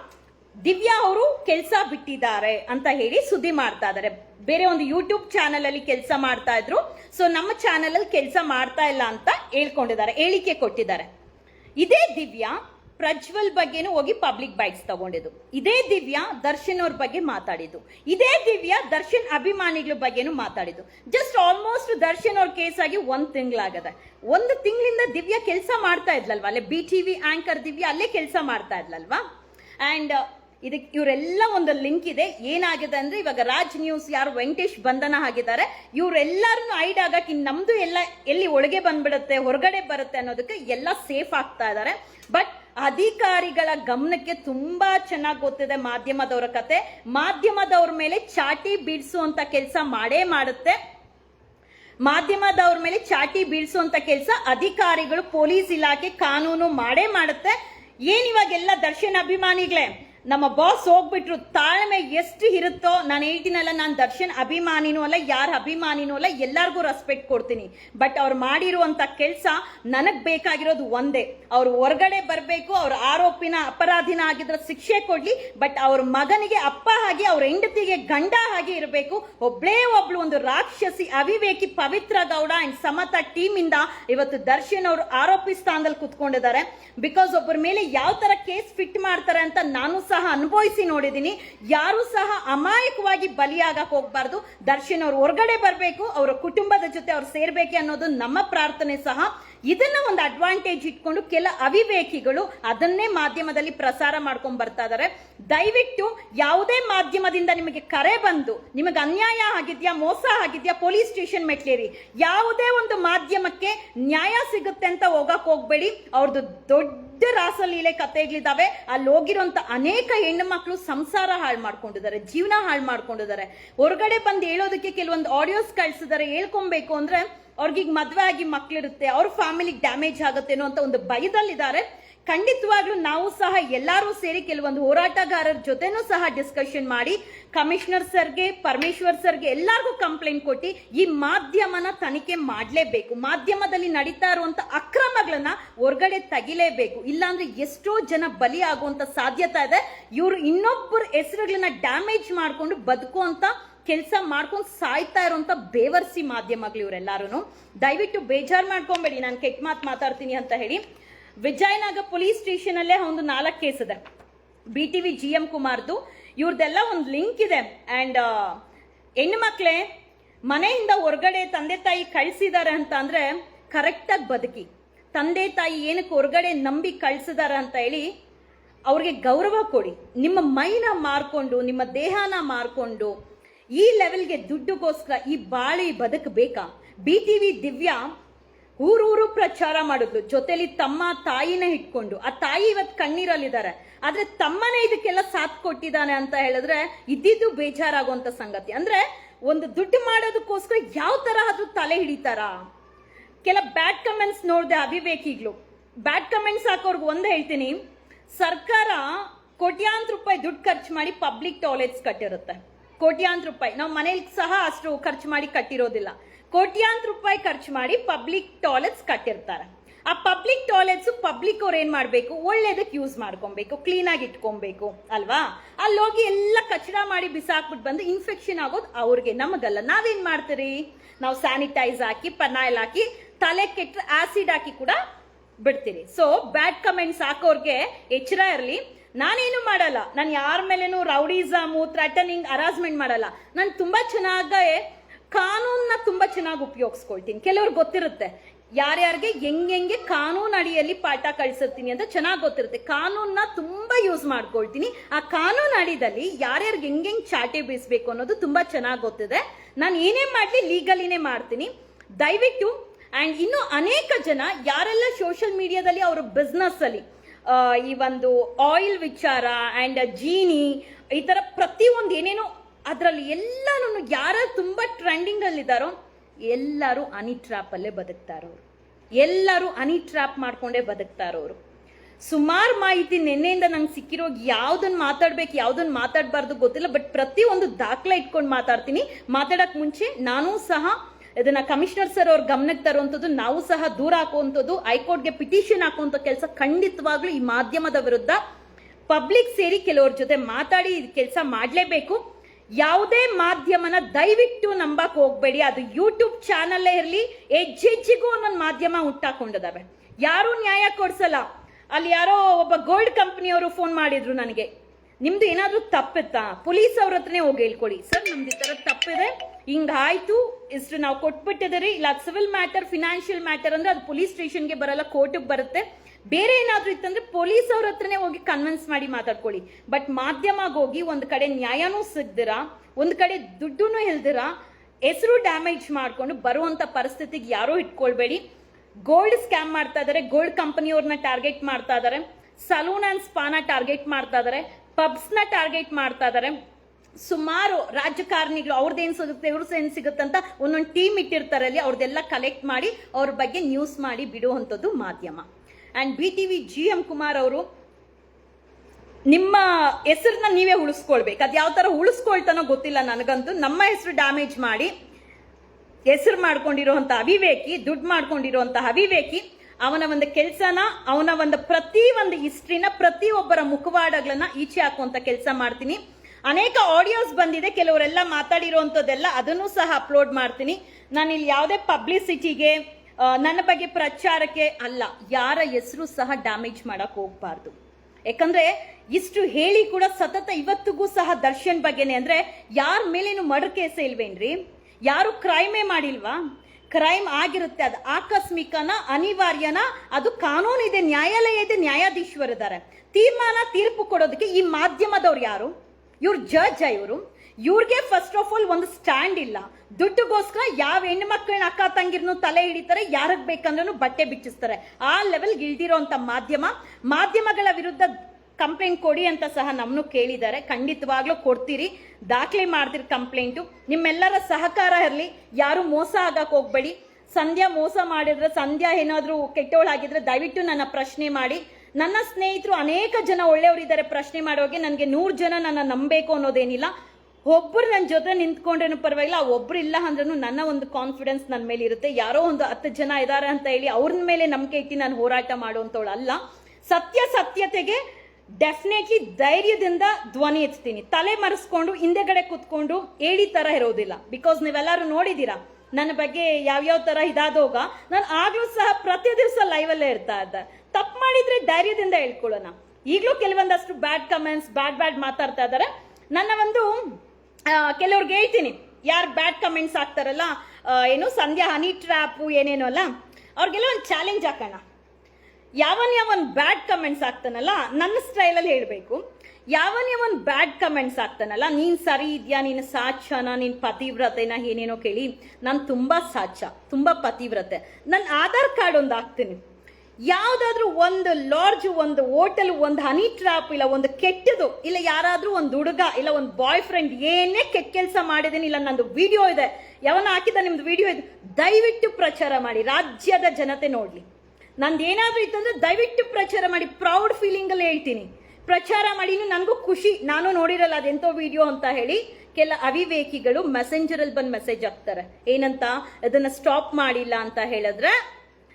ದಿವ್ಯಾ ಅವರು ಕೆಲಸ ಬಿಟ್ಟಿದ್ದಾರೆ ಅಂತ ಹೇಳಿ ಸುದ್ದಿ ಮಾಡ್ತಾ ಇದ್ದಾರೆ. ಬೇರೆ ಒಂದು ಯೂಟ್ಯೂಬ್ ಚಾನಲ್ ಅಲ್ಲಿ ಕೆಲಸ ಮಾಡ್ತಾ ಇದ್ರು. ಸೊ ನಮ್ಮ ಚಾನಲ್ ಅಲ್ಲಿ ಕೆಲಸ ಮಾಡ್ತಾ ಇಲ್ಲ ಅಂತ ಹೇಳ್ಕೊಂಡಿದ್ದಾರೆ, ಹೇಳಿಕೆ ಕೊಟ್ಟಿದ್ದಾರೆ. ಇದೇ ದಿವ್ಯಾ ಪ್ರಜ್ವಲ್ ಬಗ್ಗೆನೂ ಹೋಗಿ ಪಬ್ಲಿಕ್ ಬೈಕ್ಸ್ ತಗೊಂಡಿದ್ದು. ಇದೇ ದಿವ್ಯಾ ದರ್ಶನ್ ಅವ್ರ ಬಗ್ಗೆ ಮಾತಾಡಿದ್ದು. ಇದೇ ದಿವ್ಯಾ ದರ್ಶನ್ ಅಭಿಮಾನಿಗಳ ಬಗ್ಗೆನೂ ಮಾತಾಡಿದ್ದು. ಜಸ್ಟ್ ಆಲ್ಮೋಸ್ಟ್ ದರ್ಶನ್ ಅವ್ರ ಕೇಸ್ ಆಗಿ ಒಂದ್ ತಿಂಗಳಾಗದೆ. ಒಂದು ತಿಂಗಳಿಂದ ದಿವ್ಯಾ ಕೆಲಸ ಮಾಡ್ತಾ ಇದ್ಲಲ್ವಾ? ಅಲ್ಲೇ B T V anchor Divya ಅಲ್ಲೇ ಕೆಲಸ ಮಾಡ್ತಾ ಇದ್ಲಲ್ವಾ? ಅಂಡ್ ಇದಕ್ಕೆ ಇವರೆಲ್ಲ ಒಂದು ಲಿಂಕ್ ಇದೆ. ಏನಾಗಿದೆ ಅಂದ್ರೆ ಇವಾಗ ರಾಜ್ ನ್ಯೂಸ್ ಯಾರು ವೆಂಕಟೇಶ್ ಬಂಧನ ಆಗಿದ್ದಾರೆ. ಇವರೆಲ್ಲರೂ ಐಡ್ ಆಗಕ್ಕೆ ನಮ್ದು ಎಲ್ಲ ಎಲ್ಲಿ ಒಳಗೆ ಬಂದ್ಬಿಡುತ್ತೆ, ಹೊರಗಡೆ ಬರುತ್ತೆ ಅನ್ನೋದಕ್ಕೆ ಎಲ್ಲ ಸೇಫ್ ಆಗ್ತಾ ಇದ್ದಾರೆ ಬಟ್ ಅಧಿಕಾರಿಗಳ ಗಮನಕ್ಕೆ ತುಂಬಾ ಚೆನ್ನಾಗಿ ಗೊತ್ತಿದೆ ಮಾಧ್ಯಮದವರ ಕತೆ. ಮಾಧ್ಯಮದವ್ರ ಮೇಲೆ ಚಾಟಿ ಬಿಡಿಸುವಂತ ಕೆಲಸ ಮಾಡೇ ಮಾಡುತ್ತೆ. ಮಾಧ್ಯಮದವ್ರ ಮೇಲೆ ಚಾಟಿ ಬೀಳಿಸುವಂತ ಕೆಲಸ ಅಧಿಕಾರಿಗಳು, ಪೊಲೀಸ್ ಇಲಾಖೆ ಕಾನೂನು ಮಾಡೇ ಮಾಡುತ್ತೆ. ಏನಿವಾಗೆಲ್ಲ ದರ್ಶನ್ ಅಭಿಮಾನಿಗಳೇ ನಮ್ಮ ಬಾಸ್ ಹೋಗ್ಬಿಟ್ರು, ತಾಳ್ಮೆ ಎಷ್ಟು ಇರುತ್ತೋ, ನಾನು ಹೇಳ್ತೀನಲ್ಲ, ನಾನು ದರ್ಶನ್ ಅಭಿಮಾನಿನೂ ಅಲ್ಲ, ಯಾರ ಅಭಿಮಾನಿನೂ ಅಲ್ಲ, ಎಲ್ಲರಿಗೂ ರೆಸ್ಪೆಕ್ಟ್ ಕೊಡ್ತೀನಿ. ಬಟ್ ಅವ್ರು ಮಾಡಿರುವಂಥ ಕೆಲಸ ನನಗ್ ಬೇಕಾಗಿರೋದು ಒಂದೇ. ಅವ್ರು ಹೊರಗಡೆ ಬರಬೇಕು, ಅವ್ರ ಆರೋಪಿನ ಅಪರಾಧಿನ ಆಗಿದ್ರೆ ಶಿಕ್ಷೆ ಕೊಡ್ಲಿ ಬಟ್ ಅವ್ರ ಮಗನಿಗೆ ಅಪ್ಪ ಹಾಗೆ ಅವ್ರ ಹೆಂಡತಿಗೆ ಗಂಡ ಹಾಗೆ ಇರಬೇಕು. ಒಬ್ಳೇ ಒಬ್ಳು ಒಂದು ರಾಕ್ಷಸಿ ಅವಿವೇಕಿ ಪವಿತ್ರ ಗೌಡ ಅಂಡ್ ಸಮತ ಟೀಮ್ ಇಂದ ಇವತ್ತು ದರ್ಶನ್ ಅವರು ಆರೋಪಿ ಸ್ಥಾನದಲ್ಲಿ ಕುತ್ಕೊಂಡಿದ್ದಾರೆ. ಬಿಕಾಸ್ ಒಬ್ಬರ ಮೇಲೆ ಯಾವ ತರ ಕೇಸ್ ಫಿಟ್ ಮಾಡ್ತಾರೆ ಅಂತ ನಾನು ಸಹ ಅನುಭವಿಸಿ ನೋಡಿದೀನಿ ಯಾರು ಸಹ ಅಮಾಯಕವಾಗಿ ಬಲಿಯಾಗಕ್ಕೆ ಹೋಗ್ಬಾರ್ದು. ದರ್ಶನ್ ಅವ್ರು ಹೊರಗಡೆ ಬರಬೇಕು, ಅವರ ಕುಟುಂಬದ ಜೊತೆ ಅವ್ರು ಸೇರ್ಬೇಕು ಅನ್ನೋದು ನಮ್ಮ ಪ್ರಾರ್ಥನೆ ಸಹ. ಇದನ್ನ ಒಂದು ಅಡ್ವಾಂಟೇಜ್ ಇಟ್ಕೊಂಡು ಕೆಲ ಅವಿವೇಕಿಗಳು ಅದನ್ನೇ ಮಾಧ್ಯಮದಲ್ಲಿ ಪ್ರಸಾರ ಮಾಡ್ಕೊಂಡು ಬರ್ತಾ ಇದ್ದಾರೆ ದಯವಿಟ್ಟು ಯಾವುದೇ ಮಾಧ್ಯಮದಿಂದ ನಿಮಗೆ ಕರೆ ಬಂದು, ನಿಮಗೆ ಅನ್ಯಾಯ ಆಗಿದ್ಯಾ, ಮೋಸ ಆಗಿದ್ಯಾ, ಪೊಲೀಸ್ ಸ್ಟೇಷನ್ ಮೆಟ್ಲೇರಿ, ಯಾವುದೇ ಒಂದು ಮಾಧ್ಯಮಕ್ಕೆ ನ್ಯಾಯ ಸಿಗುತ್ತೆ ಅಂತ ಹೋಗಕ್ ಹೋಗ್ಬೇಡಿ. ಅವ್ರದ್ದು ದೊಡ್ಡ ರಾಸಲೀಲೆ ಕಥೆಗಳಿದ್ದಾವೆ ಅಲ್ಲಿ ಹೋಗಿರುವಂತ ಅನೇಕ ಹೆಣ್ಣು ಮಕ್ಕಳು ಸಂಸಾರ ಹಾಳು ಮಾಡ್ಕೊಂಡಿದ್ದಾರೆ, ಜೀವನ ಹಾಳು ಮಾಡ್ಕೊಂಡಿದ್ದಾರೆ. ಹೊರಗಡೆ ಬಂದು ಹೇಳೋದಕ್ಕೆ ಕೆಲವೊಂದು ಆಡಿಯೋಸ್ ಕಳ್ಸಿದ್ದಾರೆ ಹೇಳ್ಕೊಬೇಕು ಅಂದ್ರೆ ಅವ್ರಿಗೀಗ ಮದುವೆ ಆಗಿ ಮಕ್ಳಿರುತ್ತೆ, ಅವ್ರ ಫ್ಯಾಮಿಲಿಗೆ ಡ್ಯಾಮೇಜ್ ಆಗುತ್ತೇನೋ ಅಂತ ಒಂದು ಭಯದಲ್ಲಿದ್ದಾರೆ. ಖಂಡಿತವಾಗ್ಲೂ ನಾವು ಸಹ ಎಲ್ಲರೂ ಸೇರಿ ಕೆಲವೊಂದು ಹೋರಾಟಗಾರರ ಜೊತೆನೂ ಸಹ ಡಿಸ್ಕಷನ್ ಮಾಡಿ ಕಮಿಷನರ್ ಸರ್ಗೆ, ಪರಮೇಶ್ವರ್ ಸರ್ಗೆ ಎಲ್ಲರಿಗೂ ಕಂಪ್ಲೇಂಟ್ ಕೊಟ್ಟು ಈ ಮಾಧ್ಯಮನ ತನಿಖೆ ಮಾಡಲೇಬೇಕು. ಮಾಧ್ಯಮದಲ್ಲಿ ನಡೀತಾ ಇರುವಂತ ಅಕ್ರಮಗಳನ್ನ ಹೊರಗಡೆ ತೆಗಿಲೇಬೇಕು. ಇಲ್ಲಾಂದ್ರೆ ಎಷ್ಟೋ ಜನ ಬಲಿ ಆಗುವಂತ ಸಾಧ್ಯತೆ ಇದೆ. ಇವರು ಇನ್ನೊಬ್ಬರ ಹೆಸರುಗಳನ್ನ ಡ್ಯಾಮೇಜ್ ಮಾಡ್ಕೊಂಡು ಬದುಕುವಂತ ಕೆಲಸ ಮಾಡ್ಕೊಂಡು ಸಾಯ್ತಾ ಇರುವಂತ ಬೇವರ್ಸಿ ಮಾಧ್ಯಮಗಳು ಇವರೆಲ್ಲರೂ ದಯವಿಟ್ಟು ಬೇಜಾರು ಮಾಡ್ಕೊಂಬೇಡಿ, ನಾನು ಕೆಟ್ಟ ಮಾತು ಮಾತಾಡ್ತೀನಿ ಅಂತ ಹೇಳಿ. ವಿಜಯನಗರ ಪೊಲೀಸ್ ಸ್ಟೇಷನಲ್ಲೇ ಒಂದು ನಾಲ್ಕು ಕೇಸ್ ಇದೆ. B T V G M ಕುಮಾರ್ದು. ಇವ್ರದ್ದೆಲ್ಲ ಒಂದು ಲಿಂಕ್ ಇದೆ. ಆ್ಯಂಡ್ ಹೆಣ್ಣು ಮಕ್ಕಳೇ ಮನೆಯಿಂದ ಹೊರಗಡೆ ತಂದೆ ತಾಯಿ ಕಳಿಸಿದ್ದಾರೆ ಅಂತ ಅಂದರೆ ಕರೆಕ್ಟಾಗಿ ಬದುಕಿ. ತಂದೆ ತಾಯಿ ಏನಕ್ಕೆ ಹೊರಗಡೆ ನಂಬಿ ಕಳಿಸಿದಾರ ಅಂತ ಹೇಳಿ ಅವ್ರಿಗೆ ಗೌರವ ಕೊಡಿ. ನಿಮ್ಮ ಮೈನ ಮಾರ್ಕೊಂಡು, ನಿಮ್ಮ ದೇಹನ ಮಾರ್ಕೊಂಡು ಈ ಲೆವೆಲ್ಗೆ ದುಡ್ಡುಗೋಸ್ಕರ ಈ ಬಾಳಿ ಬದುಕು ಬೇಕಾ ಬಿ ಟಿ ವಿ ದಿವ್ಯಾ ಊರೂರು ಪ್ರಚಾರ ಮಾಡಿದ್ಲು. ಜೊತೆಲಿ ತಮ್ಮ ತಾಯಿನ ಇಟ್ಕೊಂಡು ಆ ತಾಯಿ ಇವತ್ತು ಕಣ್ಣೀರಲ್ಲಿದ್ದಾರೆ. ಆದ್ರೆ ತಮ್ಮನೇ ಇದಕ್ಕೆಲ್ಲ ಸಾಥ್ ಕೊಟ್ಟಿದ್ದಾನೆ ಅಂತ ಹೇಳಿದ್ರೆ ಇದ್ದಿದ್ದು ಬೇಜಾರಾಗುವಂತ ಸಂಗತಿ. ಅಂದ್ರೆ ಒಂದು ದುಡ್ಡು ಮಾಡೋದಕ್ಕೋಸ್ಕರ ಯಾವ ತರ ಅದು ತಲೆ ಹಿಡಿತಾರಾ? ಕೆಲ ಬ್ಯಾಡ್ ಕಮೆಂಟ್ಸ್ ನೋಡಿದೆ ಅವಿವೇಕಿಗಳು. ಬ್ಯಾಡ್ ಕಮೆಂಟ್ಸ್ ಹಾಕೋರ್ಗು ಒಂದು ಹೇಳ್ತೀನಿ. ಸರ್ಕಾರ ಕೋಟ್ಯಾಂತರ ರೂಪಾಯಿ ದುಡ್ಡು ಖರ್ಚು ಮಾಡಿ ಪಬ್ಲಿಕ್ ಟಾಯ್ಲೆಟ್ಸ್ ಕಟ್ಟಿರುತ್ತೆ. ಕೋಟ್ಯಾಂತರ ರೂಪಾಯಿ. ನಾವು ಮನೇಲಿ ಸಹ ಅಷ್ಟು ಖರ್ಚು ಮಾಡಿ ಕಟ್ಟಿರೋದಿಲ್ಲ. ಕೋಟ್ಯಾಂತರ ರೂಪಾಯಿ ಖರ್ಚು ಮಾಡಿ ಪಬ್ಲಿಕ್ ಟಾಯ್ಲೆಟ್ಸ್ ಕಟ್ಟಿರ್ತಾರೆ. ಆ ಪಬ್ಲಿಕ್ ಟಾಯ್ಲೆಟ್ಸ್ ಪಬ್ಲಿಕ್ ಅವ್ರು ಏನು ಮಾಡಬೇಕು? ಒಳ್ಳೇದಕ್ಕೆ ಯೂಸ್ ಮಾಡ್ಕೊಬೇಕು ಕ್ಲೀನ್ ಆಗಿ ಇಟ್ಕೊಬೇಕು, ಅಲ್ವಾ? ಅಲ್ಲಿ ಹೋಗಿ ಎಲ್ಲ ಕಚಡ ಮಾಡಿ ಬಿಸಾಕ್ಬಿಟ್ಟು ಬಂದು ಇನ್ಫೆಕ್ಷನ್ ಆಗೋದು ಅವ್ರಿಗೆ ನಮಗಲ್ಲ ನಾವೇನ್ ಮಾಡ್ತೀರಿ? ನಾವು ಸ್ಯಾನಿಟೈಸ್ ಹಾಕಿ, ಪನಾಯಿಲ್ ಹಾಕಿ, ತಲೆ ಕೆಟ್ಟ ಆಸಿಡ್ ಹಾಕಿ ಕೂಡ ಬಿಡ್ತೀರಿ. ಸೊ ಬ್ಯಾಡ್ ಕಮೆಂಟ್ಸ್ ಹಾಕೋರ್ಗೆ ಎಚ್ಚರ ಇರಲಿ. ನಾನೇನು ಮಾಡಲ್ಲ. ನಾನು ಯಾರ ಮೇಲೇನು ರೌಡಿಸಮು ಥ್ರೆಟನಿಂಗ್ ಅರಾಸ್ಮೆಂಟ್ ಮಾಡಲ್ಲ. ನಾನು ತುಂಬ ಚೆನ್ನಾಗೇ ಕಾನೂನನ್ನ ತುಂಬ ಚೆನ್ನಾಗಿ ಉಪಯೋಗಿಸ್ಕೊಳ್ತೀನಿ. ಕೆಲವ್ರಿಗೆ ಗೊತ್ತಿರುತ್ತೆ. ಯಾರ್ಯಾರಿಗೆ ಹೆಂಗೆ ಕಾನೂನು ಅಡಿಯಲ್ಲಿ ಪಾಠ ಕಳಿಸಿರ್ತೀನಿ ಅಂತ ಚೆನ್ನಾಗಿ ಗೊತ್ತಿರುತ್ತೆ. ಕಾನೂನನ್ನ ತುಂಬ ಯೂಸ್ ಮಾಡ್ಕೊಳ್ತೀನಿ. ಆ ಕಾನೂನು ಅಡಿದಲ್ಲಿ ಯಾರ್ಯಾರಿಗೆ ಹೆಂಗೆ ಚಾಟೆ ಬೀಸಬೇಕು ಅನ್ನೋದು ತುಂಬ ಚೆನ್ನಾಗಿ ಗೊತ್ತಿದೆ. ನಾನು ಏನೇ ಮಾಡಲಿ ಲೀಗಲಿನೇ ಮಾಡ್ತೀನಿ. ದಯವಿಟ್ಟು ಆ್ಯಂಡ್ ಇನ್ನು ಅನೇಕ ಜನ ಯಾರೆಲ್ಲ ಸೋಷಿಯಲ್ ಮೀಡಿಯಾದಲ್ಲಿ ಅವರ ಬಿಸ್ನೆಸ್ ಅಲ್ಲಿ ಆ, ಈ ಒಂದು ಆಯಿಲ್ ವಿಚಾರ ಆ್ಯಂಡ್ ಜೀನಿ ಈ ಥರ ಪ್ರತಿಯೊಂದು ಏನೇನೋ ಅದರಲ್ಲಿ ಎಲ್ಲಾನು ಯಾರು ತುಂಬ ಟ್ರೆಂಡಿಂಗಲ್ಲಿದ್ದಾರೋ ಎಲ್ಲರೂ ಅನಿ ಟ್ರಾಪ್ ಅಲ್ಲೇ ಬದುಕ್ತಾ ಇರೋರು ಎಲ್ಲರೂ ಅನಿ ಮಾಡ್ಕೊಂಡೇ ಬದುಕ್ತಾ ಇರೋರು ಸುಮಾರು ಮಾಹಿತಿ ನಿನ್ನೆಯಿಂದ ನಂಗೆ ಸಿಕ್ಕಿರೋ ಯಾವ್ದನ್ನ ಮಾತಾಡ್ಬೇಕು ಯಾವ್ದನ್ನ ಮಾತಾಡಬಾರ್ದು ಗೊತ್ತಿಲ್ಲ ಬಟ್ ಪ್ರತಿಯೊಂದು ದಾಖಲೆ ಇಟ್ಕೊಂಡು ಮಾತಾಡ್ತೀನಿ. ಮಾತಾಡಕ್ ಮುಂಚೆ ನಾನು ಸಹ ಇದನ್ನ ಕಮಿಷನರ್ ಸರ್ ಅವ್ರ ಗಮನಕ್ಕೆ ತರುವಂಥದ್ದು, ನಾವು ಸಹ ದೂರ ಹಾಕುವಂಥದ್ದು, ಹೈಕೋರ್ಟ್ಗೆ ಪಿಟಿಷನ್ ಹಾಕುವಂಥ ಕೆಲಸ ಖಂಡಿತವಾಗ್ಲೂ ಈ ಮಾಧ್ಯಮದ ವಿರುದ್ಧ. ಪಬ್ಲಿಕ್ ಸೇರಿ ಕೆಲವ್ರ ಜೊತೆ ಮಾತಾಡಿ ಕೆಲಸ ಮಾಡಲೇಬೇಕು. ಯಾವುದೇ ಮಾಧ್ಯಮನ ದಯವಿಟ್ಟು ನಂಬಕ್ ಹೋಗ್ಬೇಡಿ. ಅದು ಯೂಟ್ಯೂಬ್ ಚಾನಲ್ಲೇ ಇರಲಿ ಹೆಜ್ಜೆಜ್ಜಿಗೂ ಒಂದೊಂದು ಮಾಧ್ಯಮ ಹುಟ್ಟಾಕೊಂಡಿದಾವೆ. ಯಾರೂ ನ್ಯಾಯ ಕೊಡ್ಸಲ್ಲ. ಅಲ್ಲಿ ಯಾರೋ ಒಬ್ಬ ಗೋಲ್ಡ್ ಕಂಪ್ನಿಯವರು ಫೋನ್ ಮಾಡಿದ್ರು ನನಗೆ. ನಿಮ್ದು ಏನಾದರೂ ತಪ್ಪಿತ್ತಾ? ಪೊಲೀಸ್ ಅವ್ರ ಹತ್ರನೇ ಹೋಗಿ ಹೇಳ್ಕೊಳ್ಳಿ ಸರ್, ನಮ್ದು ಈ ಥರ ತಪ್ಪಿದೆ. ಹಿಂಗಾಯ್ತು. ಇಷ್ಟು ನಾವು ಕೊಟ್ಬಿಟ್ಟಿದ್ದೀರಿ. ಇಲ್ಲ ಸಿವಿಲ್ ಮ್ಯಾಟರ್ ಫಿನಾನ್ಷಿಯಲ್ ಮ್ಯಾಟರ್ ಅಂದ್ರೆ ಅದು ಪೊಲೀಸ್ ಸ್ಟೇಷನ್ಗೆ ಬರಲ್ಲ ಕೋರ್ಟಿಗೆ ಬರುತ್ತೆ. ಬೇರೆ ಏನಾದ್ರೂ ಇತ್ತಂದ್ರೆ ಪೊಲೀಸ್ ಅವ್ರ ಹತ್ರನೇ ಹೋಗಿ ಕನ್ವಿನ್ಸ್ ಮಾಡಿ ಮಾತಾಡ್ಕೊಳ್ಳಿ. ಬಟ್ ಮಾಧ್ಯಮಾಗಿ ಹೋಗಿ ಒಂದ್ ಕಡೆ ನ್ಯಾಯನೂ ಸಿಗ್ದಿರ, ಒಂದು ಕಡೆ ದುಡ್ಡೂ ಇಲ್ದಿರ, ಹೆಸರು ಡ್ಯಾಮೇಜ್ ಮಾಡ್ಕೊಂಡು ಬರುವಂಥ ಪರಿಸ್ಥಿತಿಗೆ ಯಾರೂ ಇಟ್ಕೊಳ್ಬೇಡಿ. ಗೋಲ್ಡ್ ಸ್ಕ್ಯಾಮ್ ಮಾಡ್ತಾ ಇದಾರೆ ಗೋಲ್ಡ್ ಕಂಪನಿಯವ್ರನ್ನ ಟಾರ್ಗೆಟ್ ಮಾಡ್ತಾ ಇದಾರೆ. ಸಲೂನ್ ಅಂಡ್ ಸ್ಪಾನ ಟಾರ್ಗೆಟ್ ಮಾಡ್ತಾ ಇದಾರೆ. ಪಬ್ಸ್ನ ಟಾರ್ಗೆಟ್ ಮಾಡ್ತಾ ಇದಾರೆ. ಸುಮಾರು ರಾಜಕಾರಣಿಗಳು ಅವ್ರದ್ದೇನು ಸಿಗುತ್ತೆ ಇವ್ರದ್ದು ಏನು ಸಿಗುತ್ತೆ ಅಂತ ಒಂದೊಂದು ಟೀಮ್ ಇಟ್ಟಿರ್ತಾರೆ ಅಲ್ಲಿ ಅವ್ರದ್ದೆಲ್ಲ ಕಲೆಕ್ಟ್ ಮಾಡಿ ಅವ್ರ ಬಗ್ಗೆ ನ್ಯೂಸ್ ಮಾಡಿ ಬಿಡುವಂಥದ್ದು ಮಾಧ್ಯಮ. And B T V G M Kumar ಅವರು ನಿಮ್ಮ ಹೆಸರನ್ನ ನೀವೇ ಉಳಿಸ್ಕೊಳ್ಬೇಕು. ಅದು ಯಾವ ಥರ ಉಳಿಸ್ಕೊಳ್ತಾನೋ ಗೊತ್ತಿಲ್ಲ ನನಗಂತೂ. ನಮ್ಮ ಹೆಸರು ಡ್ಯಾಮೇಜ್ ಮಾಡಿ ಹೆಸರು ಮಾಡ್ಕೊಂಡಿರುವಂಥ ಅವಿವೇಕಿ, ದುಡ್ಡು ಮಾಡ್ಕೊಂಡಿರುವಂಥ ಅವಿವೇಕಿ, ಅವನ ಒಂದು ಕೆಲಸನ, ಅವನ ಒಂದು ಪ್ರತಿ ಒಂದು ಹಿಸ್ಟ್ರಿನ ಪ್ರತಿಯೊಬ್ಬರ ಮುಖವಾಡಗಳನ್ನ ಈಚೆ ಹಾಕುವಂಥ ಕೆಲಸ ಮಾಡ್ತೀನಿ. ಅನೇಕ ಆಡಿಯೋಸ್ ಬಂದಿದೆ, ಕೆಲವರೆಲ್ಲ ಮಾತಾಡಿರುವಂಥದ್ದೆಲ್ಲ ಅದನ್ನು ಸಹ ಅಪ್ಲೋಡ್ ಮಾಡ್ತೀನಿ. ನಾನು ಇಲ್ಲಿ ಯಾವುದೇ ಪಬ್ಲಿಸಿಟಿಗೆ ನನ್ನ ಬಗ್ಗೆ ಪ್ರಚಾರಕ್ಕೆ ಅಲ್ಲ, ಯಾರ ಹೆಸರು ಸಹ ಡ್ಯಾಮೇಜ್ ಮಾಡಕ್ ಹೋಗ್ಬಾರ್ದು. ಯಾಕಂದ್ರೆ ಇಷ್ಟು ಹೇಳಿ ಕೂಡ ಸತತ ಇವತ್ತಿಗೂ ಸಹ ದರ್ಶನ್ ಬಗ್ಗೆನೆ ಅಂದ್ರೆ ಯಾರ ಮೇಲೇನು ಮರ್ಡರ್ ಕೇಸೇ ಇಲ್ವೇನ್ರಿ? ಯಾರು ಕ್ರೈಮೇ ಮಾಡಿಲ್ವಾ? ಕ್ರೈಮ್ ಆಗಿರುತ್ತೆ, ಅದು ಆಕಸ್ಮಿಕನ, ಅನಿವಾರ್ಯನ, ಅದು ಕಾನೂನು ಇದೆ ನ್ಯಾಯಾಲಯ ಇದೆ ನ್ಯಾಯಾಧೀಶರಿದ್ದಾರೆ ತೀರ್ಮಾನ ತೀರ್ಪು ಕೊಡೋದಕ್ಕೆ ಈ ಮಾಧ್ಯಮದವ್ರು ಯಾರು? ಇವ್ರು ಜಡ್ಜ್ ಇವರು. ಇವ್ರಿಗೆ ಫಸ್ಟ್ ಆಫ್ ಆಲ್ ಒಂದು ಸ್ಟ್ಯಾಂಡ್ ಇಲ್ಲ. ದುಡ್ಡುಗೋಸ್ಕರ ಯಾವ ಹೆಣ್ಣು ಮಕ್ಕಳನ್ನ ಅಕ್ಕ ತಂಗಿರ್ನು ತಲೆ ಹಿಡಿತಾರೆ, ಯಾರಿಗೆ ಬೇಕಂದ್ರೂ ಬಟ್ಟೆ ಬಿಚ್ಚಿಸ್ತಾರೆ. ಆ ಲೆವೆಲ್ಗೆ ಇಳ್ದಿರೋಂಥ ಮಾಧ್ಯಮ. ಮಾಧ್ಯಮಗಳ ವಿರುದ್ಧ ಕಂಪ್ಲೇಂಟ್ ಕೊಡಿ ಅಂತ ಸಹ ನಮ್ಮನ್ನು ಕೇಳಿದ್ದಾರೆ. ಖಂಡಿತವಾಗ್ಲೂ ಕೊಡ್ತೀರಿ. ದಾಖಲೆ ಮಾಡ್ತೀರಿ ಕಂಪ್ಲೇಂಟು ನಿಮ್ಮೆಲ್ಲರ ಸಹಕಾರ ಇರಲಿ. ಯಾರು ಮೋಸ ಆಗಕ್ಕೆ ಹೋಗ್ಬೇಡಿ. ಸಂಧ್ಯಾ ಮೋಸ ಮಾಡಿದ್ರೆ, ಸಂಧ್ಯಾ ಏನಾದರೂ ಕೆಟ್ಟೋಳಾಗಿದ್ರೆ ದಯವಿಟ್ಟು ನನ್ನ ಪ್ರಶ್ನೆ ಮಾಡಿ. ನನ್ನ ಸ್ನೇಹಿತರು ಅನೇಕ ಜನ ಒಳ್ಳೆಯವರಿದ್ದಾರೆ. ಪ್ರಶ್ನೆ ಮಾಡೋಗೆ ನನಗೆ ನೂರು ಜನ ನನ್ನ ನಂಬಬೇಕು ಅನ್ನೋದೇನಿಲ್ಲ. ಒಬ್ಬರು ನನ್ನ ಜೊತೆ ನಿಂತ್ಕೊಂಡ್ರೂ ಪರವಾಗಿಲ್ಲ. ಆ ಒಬ್ರು ಇಲ್ಲ ಅಂದ್ರೂ ನನ್ನ ಒಂದು ಕಾನ್ಫಿಡೆನ್ಸ್ ನನ್ನ ಮೇಲೆ ಇರುತ್ತೆ. ಯಾರೋ ಒಂದು ಹತ್ತು ಜನ ಇದ್ದಾರೆ ಅಂತ ಹೇಳಿ ಅವ್ರ ಮೇಲೆ ನಂಬಿಕೆ ಇಟ್ಟು ನಾನು ಹೋರಾಟ ಮಾಡುವಂಥವಳು ಅಲ್ಲ. ಸತ್ಯ ಸತ್ಯತೆಗೆ ಡೆಫಿನೆಟ್ಲಿ ಧೈರ್ಯದಿಂದ ಧ್ವನಿ ಎತ್ತೀನಿ ತಲೆ ಮರೆಸ್ಕೊಂಡು ಹಿಂದೆಗಡೆ ಕುತ್ಕೊಂಡು ಏಡಿ ತರ ಇರೋದಿಲ್ಲ. ಬಿಕಾಸ್ ನೀವೆಲ್ಲರೂ ನೋಡಿದೀರಾ ನನ್ನ ಬಗ್ಗೆ ಯಾವ್ಯಾವ ಥರ ಇದಾದೋಗ, ನಾನು ಆಗಲೂ ಸಹ ಪ್ರತಿ ದಿವಸ ಲೈವಲ್ಲೇ ಇರ್ತಾ ಇದ್ದೆ. ತಪ್ಪು ಮಾಡಿದರೆ ಧೈರ್ಯದಿಂದ ಹೇಳ್ಕೊಳ್ಳೋಣ. ಈಗಲೂ ಕೆಲವೊಂದಷ್ಟು ಬ್ಯಾಡ್ ಕಮೆಂಟ್ಸ್ ಬ್ಯಾಡ್ ಬ್ಯಾಡ್ ಮಾತಾಡ್ತಾ ಇದ್ದಾರೆ. ನನ್ನ ಒಂದು ಕೆಲವ್ರಿಗೆ ಹೇಳ್ತೀನಿ. ಯಾರು ಬ್ಯಾಡ್ ಕಮೆಂಟ್ಸ್ ಹಾಕ್ತಾರಲ್ಲ ಏನು ಸಂಧ್ಯಾ ಹನಿ ಟ್ರ್ಯಾಪು ಏನೇನೋ ಅಲ್ಲ, ಅವ್ರಿಗೆಲ್ಲ ಒಂದು ಚಾಲೆಂಜ್ ಹಾಕೋಣ. ಯಾವನ್ ಯಾವನ್ ಬ್ಯಾಡ್ ಕಮೆಂಟ್ಸ್ ಆಗ್ತಾನಲ್ಲ ನನ್ನ ಸ್ಟೈಲಲ್ಲಿ ಹೇಳಬೇಕು. ಯಾವನ್ ಒಂದು ಬ್ಯಾಡ್ ಕಮೆಂಟ್ಸ್ ಆಗ್ತಾನಲ್ಲ, ನೀನ್ ಸರಿ ಇದೆಯಾ, ನೀನು ಸಾಚನ ನೀನು ಪತಿವ್ರತೆನ ಏನೇನೋ ಕೇಳಿ, ನಾನು ತುಂಬಾ ಸಾಚ ತುಂಬಾ ಪತಿವ್ರತೆ. ನನ್ನ ಆಧಾರ್ ಕಾರ್ಡ್ ಒಂದು ಹಾಕ್ತೀನಿ. ಯಾವುದಾದ್ರೂ ಒಂದು ಲಾಡ್ಜ್ ಒಂದು ಹೋಟೆಲ್ ಒಂದು ಹನಿ ಟ್ರಾಪ್ ಇಲ್ಲ, ಒಂದು ಕೆಟ್ಟದು ಇಲ್ಲ ಯಾರಾದರೂ ಒಂದು ಹುಡುಗ, ಇಲ್ಲ ಒಂದು ಬಾಯ್ ಫ್ರೆಂಡ್ ಏನೇ ಕೆಟ್ಟ ಕೆಲಸ ಮಾಡಿದೀನಿ, ಇಲ್ಲ ನಂದು ವಿಡಿಯೋ ಇದೆ, ಯಾವನ ಹಾಕಿದ ನಿಮ್ದು ವಿಡಿಯೋ ಇದೆ, ದಯವಿಟ್ಟು ಪ್ರಚಾರ ಮಾಡಿ, ರಾಜ್ಯದ ಜನತೆ ನೋಡ್ಲಿ. ನಂದು ಏನಾದ್ರೂ ಇತ್ತಂದ್ರೆ ದಯವಿಟ್ಟು ಪ್ರಚಾರ ಮಾಡಿ ಪ್ರೌಡ್ ಫೀಲಿಂಗ್ ಅಲ್ಲಿ ಹೇಳ್ತೀನಿ. ಪ್ರಚಾರ ಮಾಡಿನೂ ನನಗೂ ಖುಷಿ. ನಾನು ನೋಡಿರಲ್ಲ ಅದೆಂತೋ ವಿಡಿಯೋ ಅಂತ ಹೇಳಿ. ಕೆಲ ಅವಿವೇಕಿಗಳು ಮೆಸೆಂಜರ್ ಅಲ್ಲಿ ಬಂದು ಮೆಸೇಜ್ ಹಾಕ್ತಾರೆ. ಏನಂತ? ಅದನ್ನ ಸ್ಟಾಪ್ ಮಾಡಿಲ್ಲ ಅಂತ ಹೇಳಿದ್ರೆ,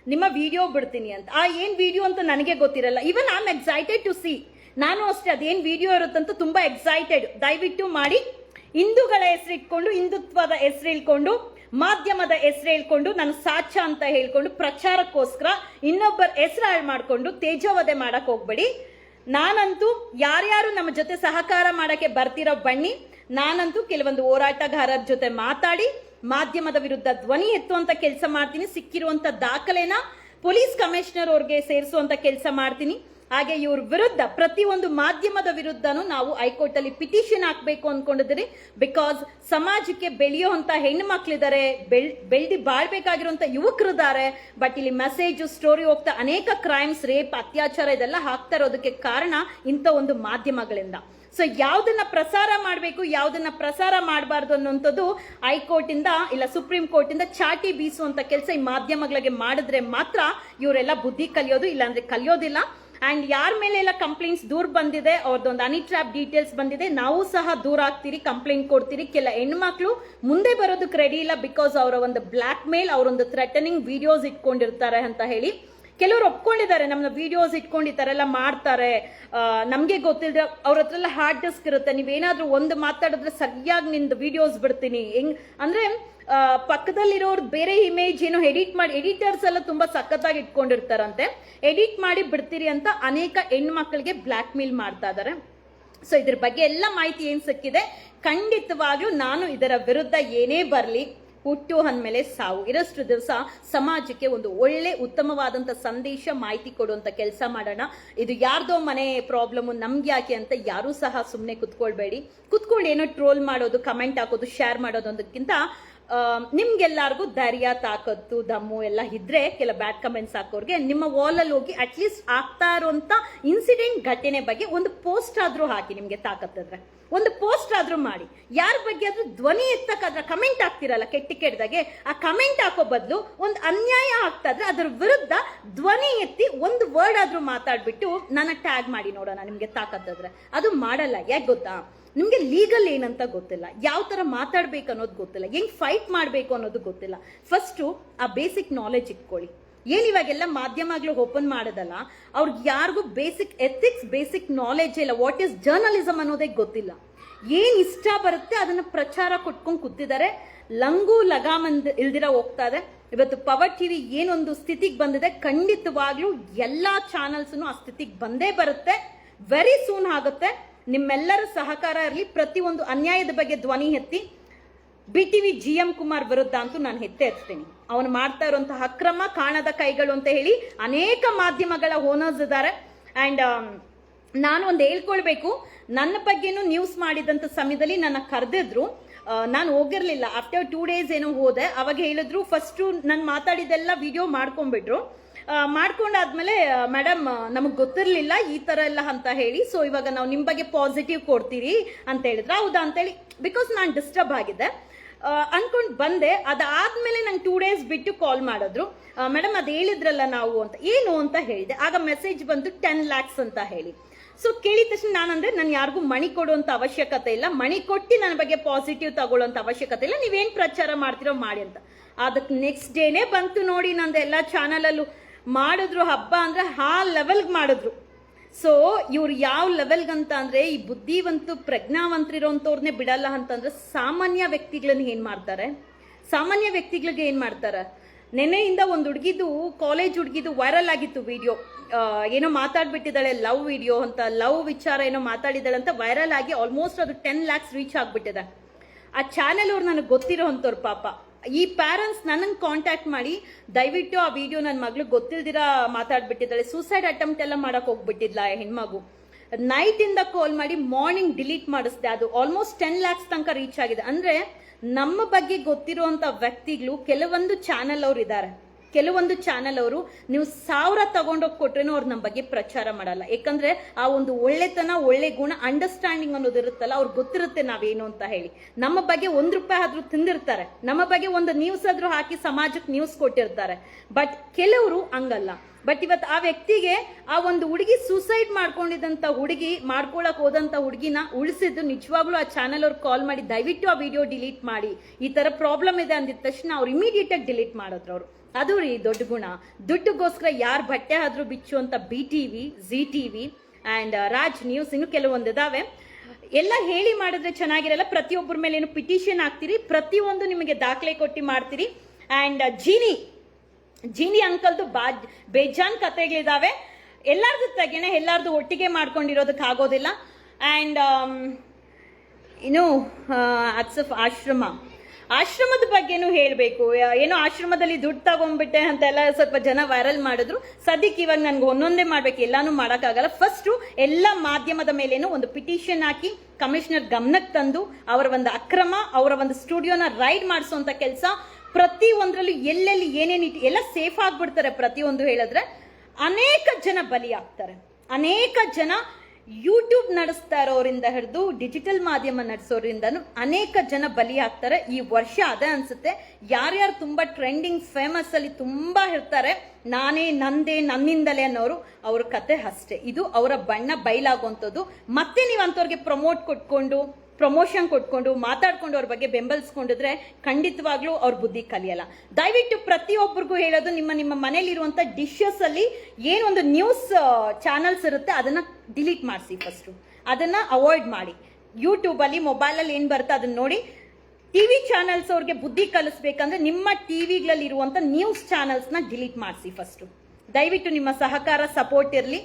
ನಿಮ್ಮ ವಿಡಿಯೋ ಬಿಡ್ತೀನಿ ಅಂತ. ಆ ಏನ್ ವಿಡಿಯೋ ಅಂತ ನನಗೆ ಗೊತ್ತಿರಲ್ಲ. Even I am excited to see ನಾನು ಅಷ್ಟೇ, ಅದೇನ್ ವಿಡಿಯೋ ಇರುತ್ತಂತ ತುಂಬಾ ಎಕ್ಸೈಟೆಡ್ ದಯವಿಟ್ಟು ಮಾಡಿ, ಹಿಂದೂಗಳ ಹೆಸರು ಇಟ್ಕೊಂಡು, ಹಿಂದುತ್ವದ ಹೆಸರು ಇಟ್ಕೊಂಡು ಮಾಧ್ಯಮದ ಹೆಸರು ಹೇಳ್ಕೊಂಡು, ನಾನು ಸಾಚ ಅಂತ ಹೇಳ್ಕೊಂಡು ಪ್ರಚಾರಕ್ಕೋಸ್ಕರ ಇನ್ನೊಬ್ಬರ ಹೆಸರು ಹಾಳು ಮಾಡಿಕೊಂಡು ತೇಜೋವಧೆ ಮಾಡಕ್ ಹೋಗ್ಬೇಡಿ. ನಾನಂತೂ ಯಾರ್ಯಾರು ನಮ್ಮ ಜೊತೆ ಸಹಕಾರ ಮಾಡಕ್ಕೆ ಬರ್ತಿರೋ ಬನ್ನಿ. ನಾನಂತೂ ಕೆಲವೊಂದು ಹೋರಾಟಗಾರರ ಜೊತೆ ಮಾತಾಡಿ, ಮಾಧ್ಯಮದ ವಿರುದ್ಧ ಧ್ವನಿ ಎತ್ತುವಂತ ಕೆಲಸ ಮಾಡ್ತೀನಿ. ಸಿಕ್ಕಿರುವಂತ ದಾಖಲೆನ ಪೊಲೀಸ್ ಕಮಿಷನರ್ ಅವ್ರಿಗೆ ಸೇರಿಸುವಂತ ಕೆಲಸ ಮಾಡ್ತೀನಿ. ಹಾಗೆ ಇವ್ರ ವಿರುದ್ಧ ಪ್ರತಿಯೊಂದು ಮಾಧ್ಯಮದ ವಿರುದ್ಧನೂ ನಾವು ಹೈಕೋರ್ಟ್ ಅಲ್ಲಿ ಪಿಟಿಷನ್ ಹಾಕಬೇಕು ಅಂದ್ಕೊಂಡಿದ್ದೀರಿ ಬಿಕಾಸ್ ಸಮಾಜಕ್ಕೆ ಬೆಳೆಯುವಂತ ಹೆಣ್ಣು ಮಕ್ಕಳಿದ್ದಾರೆ ಬೆಳ್, ಬೆಳ್ದಿ ಬಾಳ್ಬೇಕಾಗಿರುವಂತ ಯುವಕರಿದ್ದಾರೆ. ಬಟ್ ಇಲ್ಲಿ ಮೆಸೇಜ್ ಸ್ಟೋರಿ ಹೋಗ್ತಾ ಅನೇಕ ಕ್ರೈಮ್ಸ್ ರೇಪ್ ಅತ್ಯಾಚಾರ ಇದೆಲ್ಲ ಹಾಕ್ತಾ ಇರೋದಕ್ಕೆ ಕಾರಣ ಇಂಥ ಒಂದು ಮಾಧ್ಯಮಗಳಿಂದ. ಸೊ ಯಾವುದನ್ನ ಪ್ರಸಾರ ಮಾಡಬೇಕು, ಯಾವುದನ್ನ ಪ್ರಸಾರ ಮಾಡಬಾರ್ದು ಹೈಕೋರ್ಟ್ ಇಂದ ಇಲ್ಲ ಸುಪ್ರೀಂ ಕೋರ್ಟ್ ಇಂದ ಚಾಟಿ ಬೀಸುವಂಥ ಕೆಲಸ ಈ ಮಾಧ್ಯಮಗಳಿಗೆ ಮಾಡಿದ್ರೆ ಮಾತ್ರ ಇವರೆಲ್ಲ ಬುದ್ಧಿ ಕಲಿಯೋದು, ಇಲ್ಲಾಂದ್ರೆ ಕಲಿಯೋದಿಲ್ಲ. ಅಂಡ್ ಯಾರ ಮೇಲೆ ಎಲ್ಲ ಕಂಪ್ಲೇಂಟ್ಸ್ ದೂರ ಬಂದಿದೆ ಅವ್ರದ್ದೊಂದು ಅನಿ ಟ್ರ್ಯಾಪ್ ಡೀಟೇಲ್ಸ್ ಬಂದಿದೆ, ನಾವು ಸಹ ದೂರ ಆಗ್ತೀರಿ ಕಂಪ್ಲೇಂಟ್ ಕೊಡ್ತೀರಿ. ಕೆಲ ಹೆಣ್ಮಕ್ಳು ಮುಂದೆ ಬರೋದಕ್ಕೆ ರೆಡಿ ಇಲ್ಲ ಬಿಕಾಸ್ ಅವರ ಒಂದು ಬ್ಲ್ಯಾಕ್ ಮೇಲ್ ಅವರೊಂದು ಥ್ರೆಟನಿಂಗ್ ವಿಡಿಯೋಸ್ ಇಟ್ಕೊಂಡಿರ್ತಾರೆ ಅಂತ ಹೇಳಿ. ಕೆಲವರು ಒಪ್ಕೊಂಡಿದ್ದಾರೆ ನಮ್ಮ ವಿಡಿಯೋಸ್ ಇಟ್ಕೊಂಡು ಎಲ್ಲ ಮಾಡ್ತಾರೆ. ನಮಗೆ ಗೊತ್ತಿಲ್ಲದೆ ಅವ್ರ ಹತ್ರ ಎಲ್ಲ ಹಾರ್ಡ್ ಡಿಸ್ಕ್ ಇರುತ್ತೆ. ನೀವೇನಾದರೂ ಒಂದು ಮಾತಾಡಿದ್ರೆ ಸರಿಯಾಗಿ ನಿಂದು ವಿಡಿಯೋಸ್ ಬಿಡ್ತೀನಿ. ಹೆಂಗ್, ಅಂದ್ರೆ ಪಕ್ಕದಲ್ಲಿರೋರು ಬೇರೆ ಇಮೇಜ್ ಏನೋ ಎಡಿಟ್ ಮಾಡಿ ಎಡಿಟರ್ಸ್ ಎಲ್ಲ ತುಂಬಾ ಸಖತ್ತಾಗಿ ಇಟ್ಕೊಂಡಿರ್ತಾರಂತೆ. ಎಡಿಟ್ ಮಾಡಿ ಬಿಡ್ತೀರಿ ಅಂತ ಅನೇಕ ಹೆಣ್ಮಕ್ಳಿಗೆ ಬ್ಲಾಕ್ ಮೇಲ್ ಮಾಡ್ತಾ ಇದ್ದಾರೆ. ಸೊ ಇದ್ರ ಬಗ್ಗೆ ಎಲ್ಲ ಮಾಹಿತಿ ಏನು ಸಿಕ್ಕಿದೆ? ಖಂಡಿತವಾಗ್ಲೂ ನಾನು ಇದರ ವಿರುದ್ಧ ಏನೇ ಬರಲಿ. ಹುಟ್ಟು ಅಂದಮೇಲೆ ಸಾವು. ಇರಷ್ಟು ದಿವಸ ಸಮಾಜಕ್ಕೆ ಒಂದು ಒಳ್ಳೆ ಉತ್ತಮವಾದಂಥ ಸಂದೇಶ ಮಾಹಿತಿ ಕೊಡುವಂಥ ಕೆಲಸ ಮಾಡೋಣ. ಇದು ಯಾರ್ದೋ ಮನೆ ಪ್ರಾಬ್ಲಮ್ ನಮ್ಗೆ ಯಾಕೆ ಅಂತ ಯಾರೂ ಸಹ ಸುಮ್ಮನೆ ಕುತ್ಕೊಳ್ಬೇಡಿ. ಕುತ್ಕೊಂಡು ಏನೋ ಟ್ರೋಲ್ ಮಾಡೋದು ಕಮೆಂಟ್ ಹಾಕೋದು ಶೇರ್ ಮಾಡೋದೊಂದಕ್ಕಿಂತ ಆ, ನಿಮ್ಗೆಲ್ಲಾರ್ಗೂ ಧೈರ್ಯ, ತಾಕತ್ತು, ದಮ್ಮು ಎಲ್ಲ ಇದ್ರೆ ಕೆಲ ಬ್ಯಾಡ್ ಕಮೆಂಟ್ಸ್ ಹಾಕೋರ್ಗೆ ನಿಮ್ಮ ವಾಲ್ ಅಲ್ಲಿ ಹೋಗಿ ಅಟ್ಲೀಸ್ಟ್ ಆಗ್ತಾ ಇರುವಂತ ಇನ್ಸಿಡೆಂಟ್ ಘಟನೆ ಬಗ್ಗೆ ಒಂದು ಪೋಸ್ಟ್ ಆದ್ರೂ ಹಾಕಿ ನಿಮ್ಗೆ ತಾಕತ್ತಿದ್ರೆ ಒಂದು ಪೋಸ್ಟ್ ಆದ್ರೂ ಮಾಡಿ. ಯಾರ ಬಗ್ಗೆ ಆದ್ರೂ ಧ್ವನಿ ಎತ್ತಕ್ಕಾದ್ರೆ ಕಮೆಂಟ್ ಹಾಕ್ತಿರಲ್ಲ ಕೆಟ್ಟ ಕೆಟ್ಟದಾಗೆ, ಆ ಕಮೆಂಟ್ ಹಾಕೋ ಬದಲು ಒಂದು ಅನ್ಯಾಯ ಆಗ್ತಾ ಇದ್ರೆ ಅದ್ರ ವಿರುದ್ಧ ಧ್ವನಿ ಎತ್ತಿ ಒಂದು ವರ್ಡ್ ಆದ್ರೂ ಮಾತಾಡ್ಬಿಟ್ಟು ನನ್ನ ಟ್ಯಾಗ್ ಮಾಡಿ ನೋಡೋಣ, ನಿಮ್ಗೆ ತಾಕತ್ತಿದ್ರೆ ಅದು ಮಾಡಲ್ಲ, ಯಾಕೆ ಗೊತ್ತಾ? ನಿಮ್ಗೆ ಲೀಗಲ್ ಏನಂತ ಗೊತ್ತಿಲ್ಲ. ಯಾವ ಥರ ಮಾತಾಡಬೇಕು ಅನ್ನೋದು ಗೊತ್ತಿಲ್ಲ. ಹೆಂಗ್ ಫೈಟ್ ಮಾಡಬೇಕು ಅನ್ನೋದು ಗೊತ್ತಿಲ್ಲ. ಫಸ್ಟು ಆ ಬೇಸಿಕ್ ನಾಲೆಜ್ ಇಟ್ಕೊಳ್ಳಿ. ಏನು ಇವಾಗೆಲ್ಲ ಮಾಧ್ಯಮಗಳು ಓಪನ್ ಮಾಡೋದಲ್ಲ, ಅವ್ರಿಗೆ ಯಾರಿಗೂ ಬೇಸಿಕ್ ಎಥಿಕ್ಸ್ ಬೇಸಿಕ್ ನಾಲೆಜ್ ಇಲ್ಲ. ವಾಟ್ ಈಸ್ ಜರ್ನಲಿಸಮ್ ಅನ್ನೋದೇ ಗೊತ್ತಿಲ್ಲ. ಏನು ಇಷ್ಟ ಬರುತ್ತೆ ಅದನ್ನು ಪ್ರಚಾರ ಕೊಟ್ಕೊಂಡು ಕೂತಿದ್ದಾರೆ ಲಂಗು ಲಗಾಮಂದ್ ಇಲ್ದಿರ ಹೋಗ್ತಾ ಇದೆ. ಇವತ್ತು ಪವರ್ ಟಿವಿ ಏನೊಂದು ಸ್ಥಿತಿಗೆ ಬಂದಿದೆ, ಖಂಡಿತವಾಗ್ಲೂ ಎಲ್ಲ ಚಾನಲ್ಸ್ನು ಆ ಸ್ಥಿತಿಗೆ ಬಂದೇ ಬರುತ್ತೆ. ವೆರಿ ಸೂನ್ ಆಗುತ್ತೆ. ನಿಮ್ಮೆಲ್ಲರ ಸಹಕಾರ ಇರಲಿ, ಪ್ರತಿಯೊಂದು ಅನ್ಯಾಯದ ಬಗ್ಗೆ ಧ್ವನಿ ಎತ್ತಿ B T V G M Kumar ವಿರುದ್ಧ ಅಂತೂ ನಾನು ಹೆತ್ತೆ ಎತ್ತೀನಿ ಅವನು ಮಾಡ್ತಾ ಇರುವಂತಹ ಅಕ್ರಮ ಕಾಣದ ಕೈಗಳು ಅಂತ ಹೇಳಿ ಅನೇಕ ಮಾಧ್ಯಮಗಳ ಓನರ್ಸ್ ಇದ್ದಾರೆ. ಅಂಡ್ ನಾನು ಒಂದು ಹೇಳ್ಕೊಳ್ಬೇಕು, ನನ್ನ ಬಗ್ಗೆನೂ ನ್ಯೂಸ್ ಮಾಡಿದಂಥ ಸಮಯದಲ್ಲಿ ನನ್ನ ಕರೆದಿದ್ರು. ನಾನು ಹೋಗಿರಲಿಲ್ಲ. ಆಫ್ಟರ್ ಟೂ ಡೇಸ್ ಏನೋ ಹೋದೆ, ಅವಾಗ ಹೇಳಿದ್ರು ಫಸ್ಟು ನಾನು ಮಾತಾಡಿದೆಲ್ಲ ವಿಡಿಯೋ ಮಾಡ್ಕೊಂಡ್ಬಿಟ್ರು. ಮಾಡ್ಕೊಂಡಾದ್ಮೇಲೆ ಮೇಡಮ್ ನಮಗೆ ಗೊತ್ತಿರಲಿಲ್ಲ ಈ ತರ ಎಲ್ಲ ಅಂತ ಹೇಳಿ. ಸೊ ಇವಾಗ ನಾವು ನಿಮ್ಮ ಬಗ್ಗೆ ಪಾಸಿಟಿವ್ ಕೊಡ್ತೀರಿ ಅಂತ ಹೇಳಿದ್ರೆ. ಹೌದಾ ಅಂತೇಳಿ ಬಿಕಾಸ್ ನಾನು ಡಿಸ್ಟರ್ಬ್ ಆಗಿದ್ದೆ. ಅಂದ್ಕೊಂಡು ಬಂದೆ. ಅದಾದ್ಮೇಲೆ ನಂಗೆ ಟೂ ಡೇಸ್ ಬಿಟ್ಟು ಕಾಲ್ ಮಾಡಿದ್ರು. ಮೇಡಮ್ ಅದು ಹೇಳಿದ್ರಲ್ಲ ನಾವು ಅಂತ. ಏನು ಅಂತ ಹೇಳಿದೆ. ಆಗ ಮೆಸೇಜ್ ಬಂದು ಟೆನ್ ಲ್ಯಾಕ್ಸ್ ಅಂತ ಹೇಳಿ. ಸೊ ಕೇಳಿದ ತಕ್ಷಣ ನಾನಂದ್ರೆ ನಾನು ಯಾರಿಗೂ ಮಣಿ ಕೊಡುವಂತ ಅವಶ್ಯಕತೆ ಇಲ್ಲ. ಮಣಿ ಕೊಟ್ಟು ನನ್ನ ಬಗ್ಗೆ ಪಾಸಿಟಿವ್ ತಗೊಳ್ಳೋಂತ ಅವಶ್ಯಕತೆ ಇಲ್ಲ. ನೀವೇನು ಪ್ರಚಾರ ಮಾಡ್ತಿರೋ ಮಾಡಿ ಅಂತ. ಅದಕ್ಕೆ ನೆಕ್ಸ್ಟ್ ಡೇನೆ ಬಂತು ನೋಡಿ ನಂದು ಎಲ್ಲ ಚಾನಲಲ್ಲೂ ಮಾಡಿದ್ರು ಹಬ್ಬ ಅಂದ್ರೆ ಆ ಲೆವೆಲ್ಗೆ ಮಾಡಿದ್ರು. ಸೊ ಇವ್ರು ಯಾವ ಲೆವೆಲ್ಗಂತ ಅಂದ್ರೆ ಈ ಬುದ್ಧಿವಂತು ಪ್ರಜ್ಞಾವಂತರಿರೋಂಥವ್ರನ್ನೇ ಬಿಡಲ್ಲ ಅಂತಂದ್ರೆ ಸಾಮಾನ್ಯ ವ್ಯಕ್ತಿಗಳನ್ನ ಏನು ಮಾಡ್ತಾರೆ? ಸಾಮಾನ್ಯ ವ್ಯಕ್ತಿಗಳಿಗೆ ಏನು ಮಾಡ್ತಾರೆ? ನೆನೆಯಿಂದ ಒಂದು ಹುಡುಗಿದು ಕಾಲೇಜ್ ಹುಡುಗಿದು ವೈರಲ್ ಆಗಿತ್ತು ವಿಡಿಯೋ ಏನೋ ಮಾತಾಡ್ಬಿಟ್ಟಿದ್ದಾಳೆ ಲವ್ ವಿಡಿಯೋ ಅಂತ ಲವ್ ವಿಚಾರ ಏನೋ ಮಾತಾಡಿದ್ದಾಳೆ ಅಂತ ವೈರಲ್ ಆಗಿ ಆಲ್ಮೋಸ್ಟ್ ಅದು ಟೆನ್ ಲ್ಯಾಕ್ಸ್ ರೀಚ್ ಆಗ್ಬಿಟ್ಟಿದೆ. ಆ ಚಾನೆಲ್ ಅವ್ರು ನನಗೆ ಗೊತ್ತಿರೋ ಅಂಥವ್ರು ಪಾಪ. ಈ ಪ್ಯಾರೆಂಟ್ಸ್ ನನಗೆ ಕಾಂಟ್ಯಾಕ್ಟ್ ಮಾಡಿ, ದಯವಿಟ್ಟು ಆ ವಿಡಿಯೋ ನನ್ನ ಮಗಳು ಗೊತ್ತಿಲ್ದಿರ ಮಾತಾಡ್ಬಿಟ್ಟಿದ್ದಾಳೆ. ಸೂಸೈಡ್ ಅಟೆಂಪ್ಟ್ ಎಲ್ಲ ಮಾಡಕ್ ಹೋಗ್ಬಿಟ್ಟಿದ್ಲ ಹೆಣ್ಮಗು. ನೈಟ್ ಇಂದ ಕಾಲ್ ಮಾಡಿ ಮಾರ್ನಿಂಗ್ ಡಿಲೀಟ್ ಮಾಡಿಸ್ದೆ ಅದು. ಆಲ್ಮೋಸ್ಟ್ ಟೆನ್ ಲ್ಯಾಕ್ಸ್ ತನಕ ರೀಚ್ ಆಗಿದೆ. ಅಂದ್ರೆ ನಮ್ಮ ಬಗ್ಗೆ ಗೊತ್ತಿರುವಂತ ವ್ಯಕ್ತಿಗಳು ಕೆಲವೊಂದು ಚಾನೆಲ್ ಅವ್ರು ಇದ್ದಾರೆ ಕೆಲವೊಂದು ಚಾನಲ್ ಅವರು ನೀವು ಸಾವಿರ ತಗೊಂಡೋಗಿ ಕೊಟ್ರೇನು ಅವ್ರು ನಮ್ಮ ಬಗ್ಗೆ ಪ್ರಚಾರ ಮಾಡಲ್ಲ. ಯಾಕಂದ್ರೆ ಆ ಒಂದು ಒಳ್ಳೆತನ, ಒಳ್ಳೆ ಗುಣ ಅಂಡರ್ಸ್ಟ್ಯಾಂಡಿಂಗ್ ಅನ್ನೋದು ಇರುತ್ತಲ್ಲ ಅವ್ರಿಗೆ ಗೊತ್ತಿರುತ್ತೆ ನಾವೇನು ಅಂತ ಹೇಳಿ. ನಮ್ಮ ಬಗ್ಗೆ ಒಂದು ರೂಪಾಯಿ ಆದ್ರೂ ತಿಂದಿರ್ತಾರೆ. ನಮ್ಮ ಬಗ್ಗೆ ಒಂದು ನ್ಯೂಸ್ ಆದ್ರೂ ಹಾಕಿ ಸಮಾಜಕ್ಕೆ ನ್ಯೂಸ್ ಕೊಟ್ಟಿರ್ತಾರೆ. ಬಟ್ ಕೆಲವರು ಹಂಗಲ್ಲ. ಬಟ್ ಇವತ್ತು ಆ ವ್ಯಕ್ತಿಗೆ ಆ ಒಂದು ಹುಡುಗಿ ಸೂಸೈಡ್ ಮಾಡ್ಕೊಂಡಿದ್ದಂಥ ಹುಡುಗಿ, ಮಾಡ್ಕೊಳಕ್ ಹೋದಂಥ ಹುಡುಗಿನ ಉಳಿಸಿದ್ದು ನಿಜವಾಗ್ಲೂ ಆ ಚಾನಲ್ ಅವ್ರು ಕಾಲ್ ಮಾಡಿ ದಯವಿಟ್ಟು ಆ ವಿಡಿಯೋ ಡಿಲೀಟ್ ಮಾಡಿ. ಈ ತರ ಪ್ರಾಬ್ಲಮ್ ಇದೆ ಅಂದಿದ ತಕ್ಷಣ ಅವ್ರು ಇಮಿಡಿಯೇಟ್ ಆಗಿ ಡಿಲೀಟ್ ಮಾಡಿದ್ರು ಅವರು. ಅದು ರೀ ದೊಡ್ಡ ಗುಣ. ದುಡ್ಡುಗೋಸ್ಕರ ಯಾರು ಬಟ್ಟೆ ಆದ್ರೂ ಬಿಚ್ಚು ಅಂತ B TV G TV and Raj news ಇನ್ನು ಕೆಲವೊಂದು ಇದಾವೆ ಎಲ್ಲ ಹೇಳಿ ಮಾಡಿದ್ರೆ ಚೆನ್ನಾಗಿರಲ್ಲ. ಪ್ರತಿಯೊಬ್ಬರ ಮೇಲೆ ಏನು ಪಿಟಿಷನ್ ಹಾಕ್ತೀರಿ, ಪ್ರತಿಯೊಂದು ನಿಮಗೆ ದಾಖಲೆ ಕೊಟ್ಟು ಮಾಡ್ತೀರಿ. ಅಂಡ್ ಜೀನಿ ಜೀನಿ ಅಂಕಲ್ದು ಬಾ ಬೇಜಾನ್ ಕತೆಗಳಿದ್ದಾವೆ ಎಲ್ಲಾರ್ದು ತೆಗೆಣ ಎಲ್ಲಾರ್ದು ಒಟ್ಟಿಗೆ ಮಾಡ್ಕೊಂಡಿರೋದಕ್ಕೆ ಆಗೋದಿಲ್ಲ. ಆ್ಯಂಡ್ ಇನ್ನು ಅತ್ಸಫ್ ಆಶ್ರಮ. ಆಶ್ರಮದ ಬಗ್ಗೆನೂ ಹೇಳಬೇಕು. ಏನೋ ಆಶ್ರಮದಲ್ಲಿ ದುಡ್ಡು ತಗೊಂಡ್ಬಿಟ್ಟೆ ಅಂತೆಲ್ಲ ಸ್ವಲ್ಪ ಜನ ವೈರಲ್ ಮಾಡಿದ್ರು. ಸದ್ಯಕ್ಕೆ ಇವಾಗ ನನ್ಗೆ ಒಂದೊಂದೇ ಮಾಡ್ಬೇಕು. ಎಲ್ಲಾನು ಮಾಡೋಕ್ಕಾಗಲ್ಲ. ಫಸ್ಟ್ ಎಲ್ಲ ಮಾಧ್ಯಮದ ಮೇಲೇನು ಒಂದು ಪಿಟಿಷನ್ ಹಾಕಿ ಕಮಿಷನರ್ ಗಮನಕ್ಕೆ ತಂದು, ಅವರ ಒಂದು ಅಕ್ರಮ, ಅವರ ಒಂದು ಸ್ಟುಡಿಯೋನ ರೈಡ್ ಮಾಡಿಸುವಂಥ ಕೆಲಸ ಪ್ರತಿ ಒಂದರಲ್ಲೂ ಎಲ್ಲೆಲ್ಲಿ ಏನೇನು ಇಟ್ಟು ಎಲ್ಲ ಸೇಫ್ ಆಗ್ಬಿಡ್ತಾರೆ ಪ್ರತಿಯೊಂದು ಹೇಳಿದ್ರೆ ಅನೇಕ ಜನ ಬಲಿಯಾಗ್ತಾರೆ. ಅನೇಕ ಜನ ಯೂಟ್ಯೂಬ್ ನಡೆಸ್ತಾ ಇರೋರಿಂದ ಹಿಡಿದು ಡಿಜಿಟಲ್ ಮಾಧ್ಯಮ ನಡೆಸೋರಿಂದನು ಅನೇಕ ಜನ ಬಲಿಯಾಗ್ತಾರೆ. ಈ ವರ್ಷ ಅದೇ ಅನ್ಸುತ್ತೆ. ಯಾರ್ಯಾರು ತುಂಬಾ ಟ್ರೆಂಡಿಂಗ್ ಫೇಮಸ್ ಅಲ್ಲಿ ತುಂಬಾ ಇರ್ತಾರೆ, ನಾನೇ ನಂದೇ ನನ್ನಿಂದಲೇ ಅನ್ನೋರು ಅವ್ರ ಕತೆ ಅಷ್ಟೇ. ಇದು ಅವರ ಬಣ್ಣ ಬಯಲಾಗುವಂಥದ್ದು. ಮತ್ತೆ ನೀವು ಅಂಥವ್ರಿಗೆ ಪ್ರಮೋಟ್ ಕೊಟ್ಕೊಂಡು ಪ್ರಮೋಷನ್ ಕೊಟ್ಕೊಂಡು ಮಾತಾಡ್ಕೊಂಡು ಅವ್ರ ಬಗ್ಗೆ ಬೆಂಬಲಿಸ್ಕೊಂಡಿದ್ರೆ ಖಂಡಿತವಾಗ್ಲೂ ಅವ್ರ ಬುದ್ಧಿ ಕಲಿಯಲ್ಲ. ದಯವಿಟ್ಟು ಪ್ರತಿಯೊಬ್ಬರಿಗೂ ಹೇಳೋದು ನಿಮ್ಮ ನಿಮ್ಮ ಮನೇಲಿರುವಂಥ ಡಿಶಸ್ ಅಲ್ಲಿ ಏನೊಂದು ನ್ಯೂಸ್ ಚಾನಲ್ಸ್ ಇರುತ್ತೆ, ಅದನ್ನ ಡಿಲೀಟ್ ಮಾಡಿಸಿ ಫಸ್ಟು ಅದನ್ನ ಅವಾಯ್ಡ್ ಮಾಡಿ. ಯೂಟ್ಯೂಬಲ್ಲಿ ಮೊಬೈಲಲ್ಲಿ ಏನು ಬರುತ್ತೆ ಅದನ್ನ ನೋಡಿ. ಟಿವಿ ಚಾನಲ್ಸ್ ಅವ್ರಿಗೆ ಬುದ್ಧಿ ಕಲಿಸ್ಬೇಕಂದ್ರೆ ನಿಮ್ಮ ಟಿವಿಗಳಲ್ಲಿ ಇರುವಂತ ನ್ಯೂಸ್ ಚಾನಲ್ಸ್ನ ಡಿಲೀಟ್ ಮಾಡಿಸಿ ಫಸ್ಟು ದಯವಿಟ್ಟು ನಿಮ್ಮ ಸಹಕಾರ ಸಪೋರ್ಟ್ ಇರಲಿ.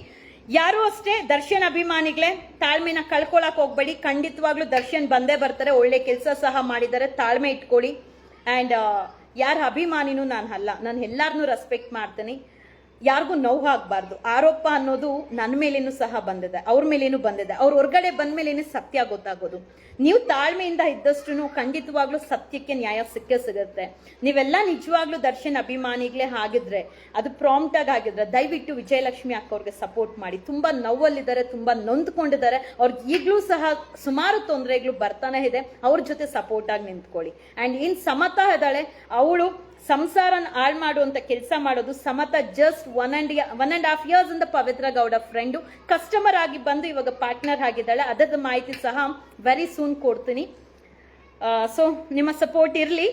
ಯಾರು ಅಷ್ಟೇ ದರ್ಶನ್ ಅಭಿಮಾನಿಗಳೇ, ತಾಳ್ಮೆನ ಕಳ್ಕೊಳಕ್ ಹೋಗ್ಬೇಡಿ. ಖಂಡಿತವಾಗ್ಲೂ ದರ್ಶನ್ ಬಂದೇ ಬರ್ತಾರೆ. ಒಳ್ಳೆ ಕೆಲಸ ಸಹ ಮಾಡಿದ್ದಾರೆ. ತಾಳ್ಮೆ ಇಟ್ಕೊಳ್ಳಿ. ಆ್ಯಂಡ್ ಯಾರ ಅಭಿಮಾನಿನೂ ನಾನು ಅಲ್ಲ. ನಾನು ಎಲ್ಲಾರನ್ನೂ ರೆಸ್ಪೆಕ್ಟ್ ಮಾಡ್ತೀನಿ. ಯಾರಿಗೂ ನೋವು ಆಗಬಾರ್ದು. ಆರೋಪ ಅನ್ನೋದು ನನ್ನ ಮೇಲೇನು ಸಹ ಬಂದಿದೆ, ಅವ್ರ ಮೇಲೇನು ಬಂದಿದೆ. ಅವ್ರ ಹೊರಗಡೆ ಬಂದ ಮೇಲೇನು ಸತ್ಯ ಗೊತ್ತಾಗೋದು. ನೀವು ತಾಳ್ಮೆಯಿಂದ ಇದ್ದಷ್ಟು ಖಂಡಿತವಾಗ್ಲೂ ಸತ್ಯಕ್ಕೆ ನ್ಯಾಯ ಸಿಕ್ಕೇ ಸಿಗುತ್ತೆ. ನೀವೆಲ್ಲ ನಿಜವಾಗ್ಲೂ ದರ್ಶನ್ ಅಭಿಮಾನಿಗಳೇ ಆಗಿದ್ರೆ, ಅದು ಪ್ರಾಂಪ್ಟ್ ಆಗಿ ಆಗಿದ್ರೆ, ದಯವಿಟ್ಟು ವಿಜಯಲಕ್ಷ್ಮಿ ಅಕ್ಕವ್ರಿಗೆ ಸಪೋರ್ಟ್ ಮಾಡಿ. ತುಂಬಾ ನೋವಲ್ಲಿದ್ದಾರೆ, ತುಂಬಾ ನೊಂದ್ಕೊಂಡಿದ್ದಾರೆ. ಅವ್ರಿಗೆ ಈಗಲೂ ಸಹ ಸುಮಾರು ತೊಂದರೆಗಳು ಬರ್ತಾನೆ ಇದೆ. ಅವ್ರ ಜೊತೆ ಸಪೋರ್ಟ್ ಆಗಿ ನಿಂತ್ಕೊಳ್ಳಿ. ಅಂಡ್ ಇನ್ ಸಮತಾ ಇದ್ದಾಳೆ, ಅವಳು ಸಂಸಾರನ ಹಾಳು ಮಾಡುವಂಥ ಕೆಲಸ ಮಾಡೋದು Samatha just one and one and half years ಇಂದ ಪವಿತ್ರ ಗೌಡ ಫ್ರೆಂಡು ಕಸ್ಟಮರ್ ಆಗಿ ಬಂದು ಇವಾಗ ಪಾರ್ಟ್ನರ್ ಆಗಿದ್ದಾಳೆ. ಅದರ ಮಾಹಿತಿ ಸಹ ವೆರಿ ಸೂನ್ ಕೊಡ್ತೀನಿ. ಸೊ ನಿಮ್ಮ ಸಪೋರ್ಟ್ ಇರಲಿ.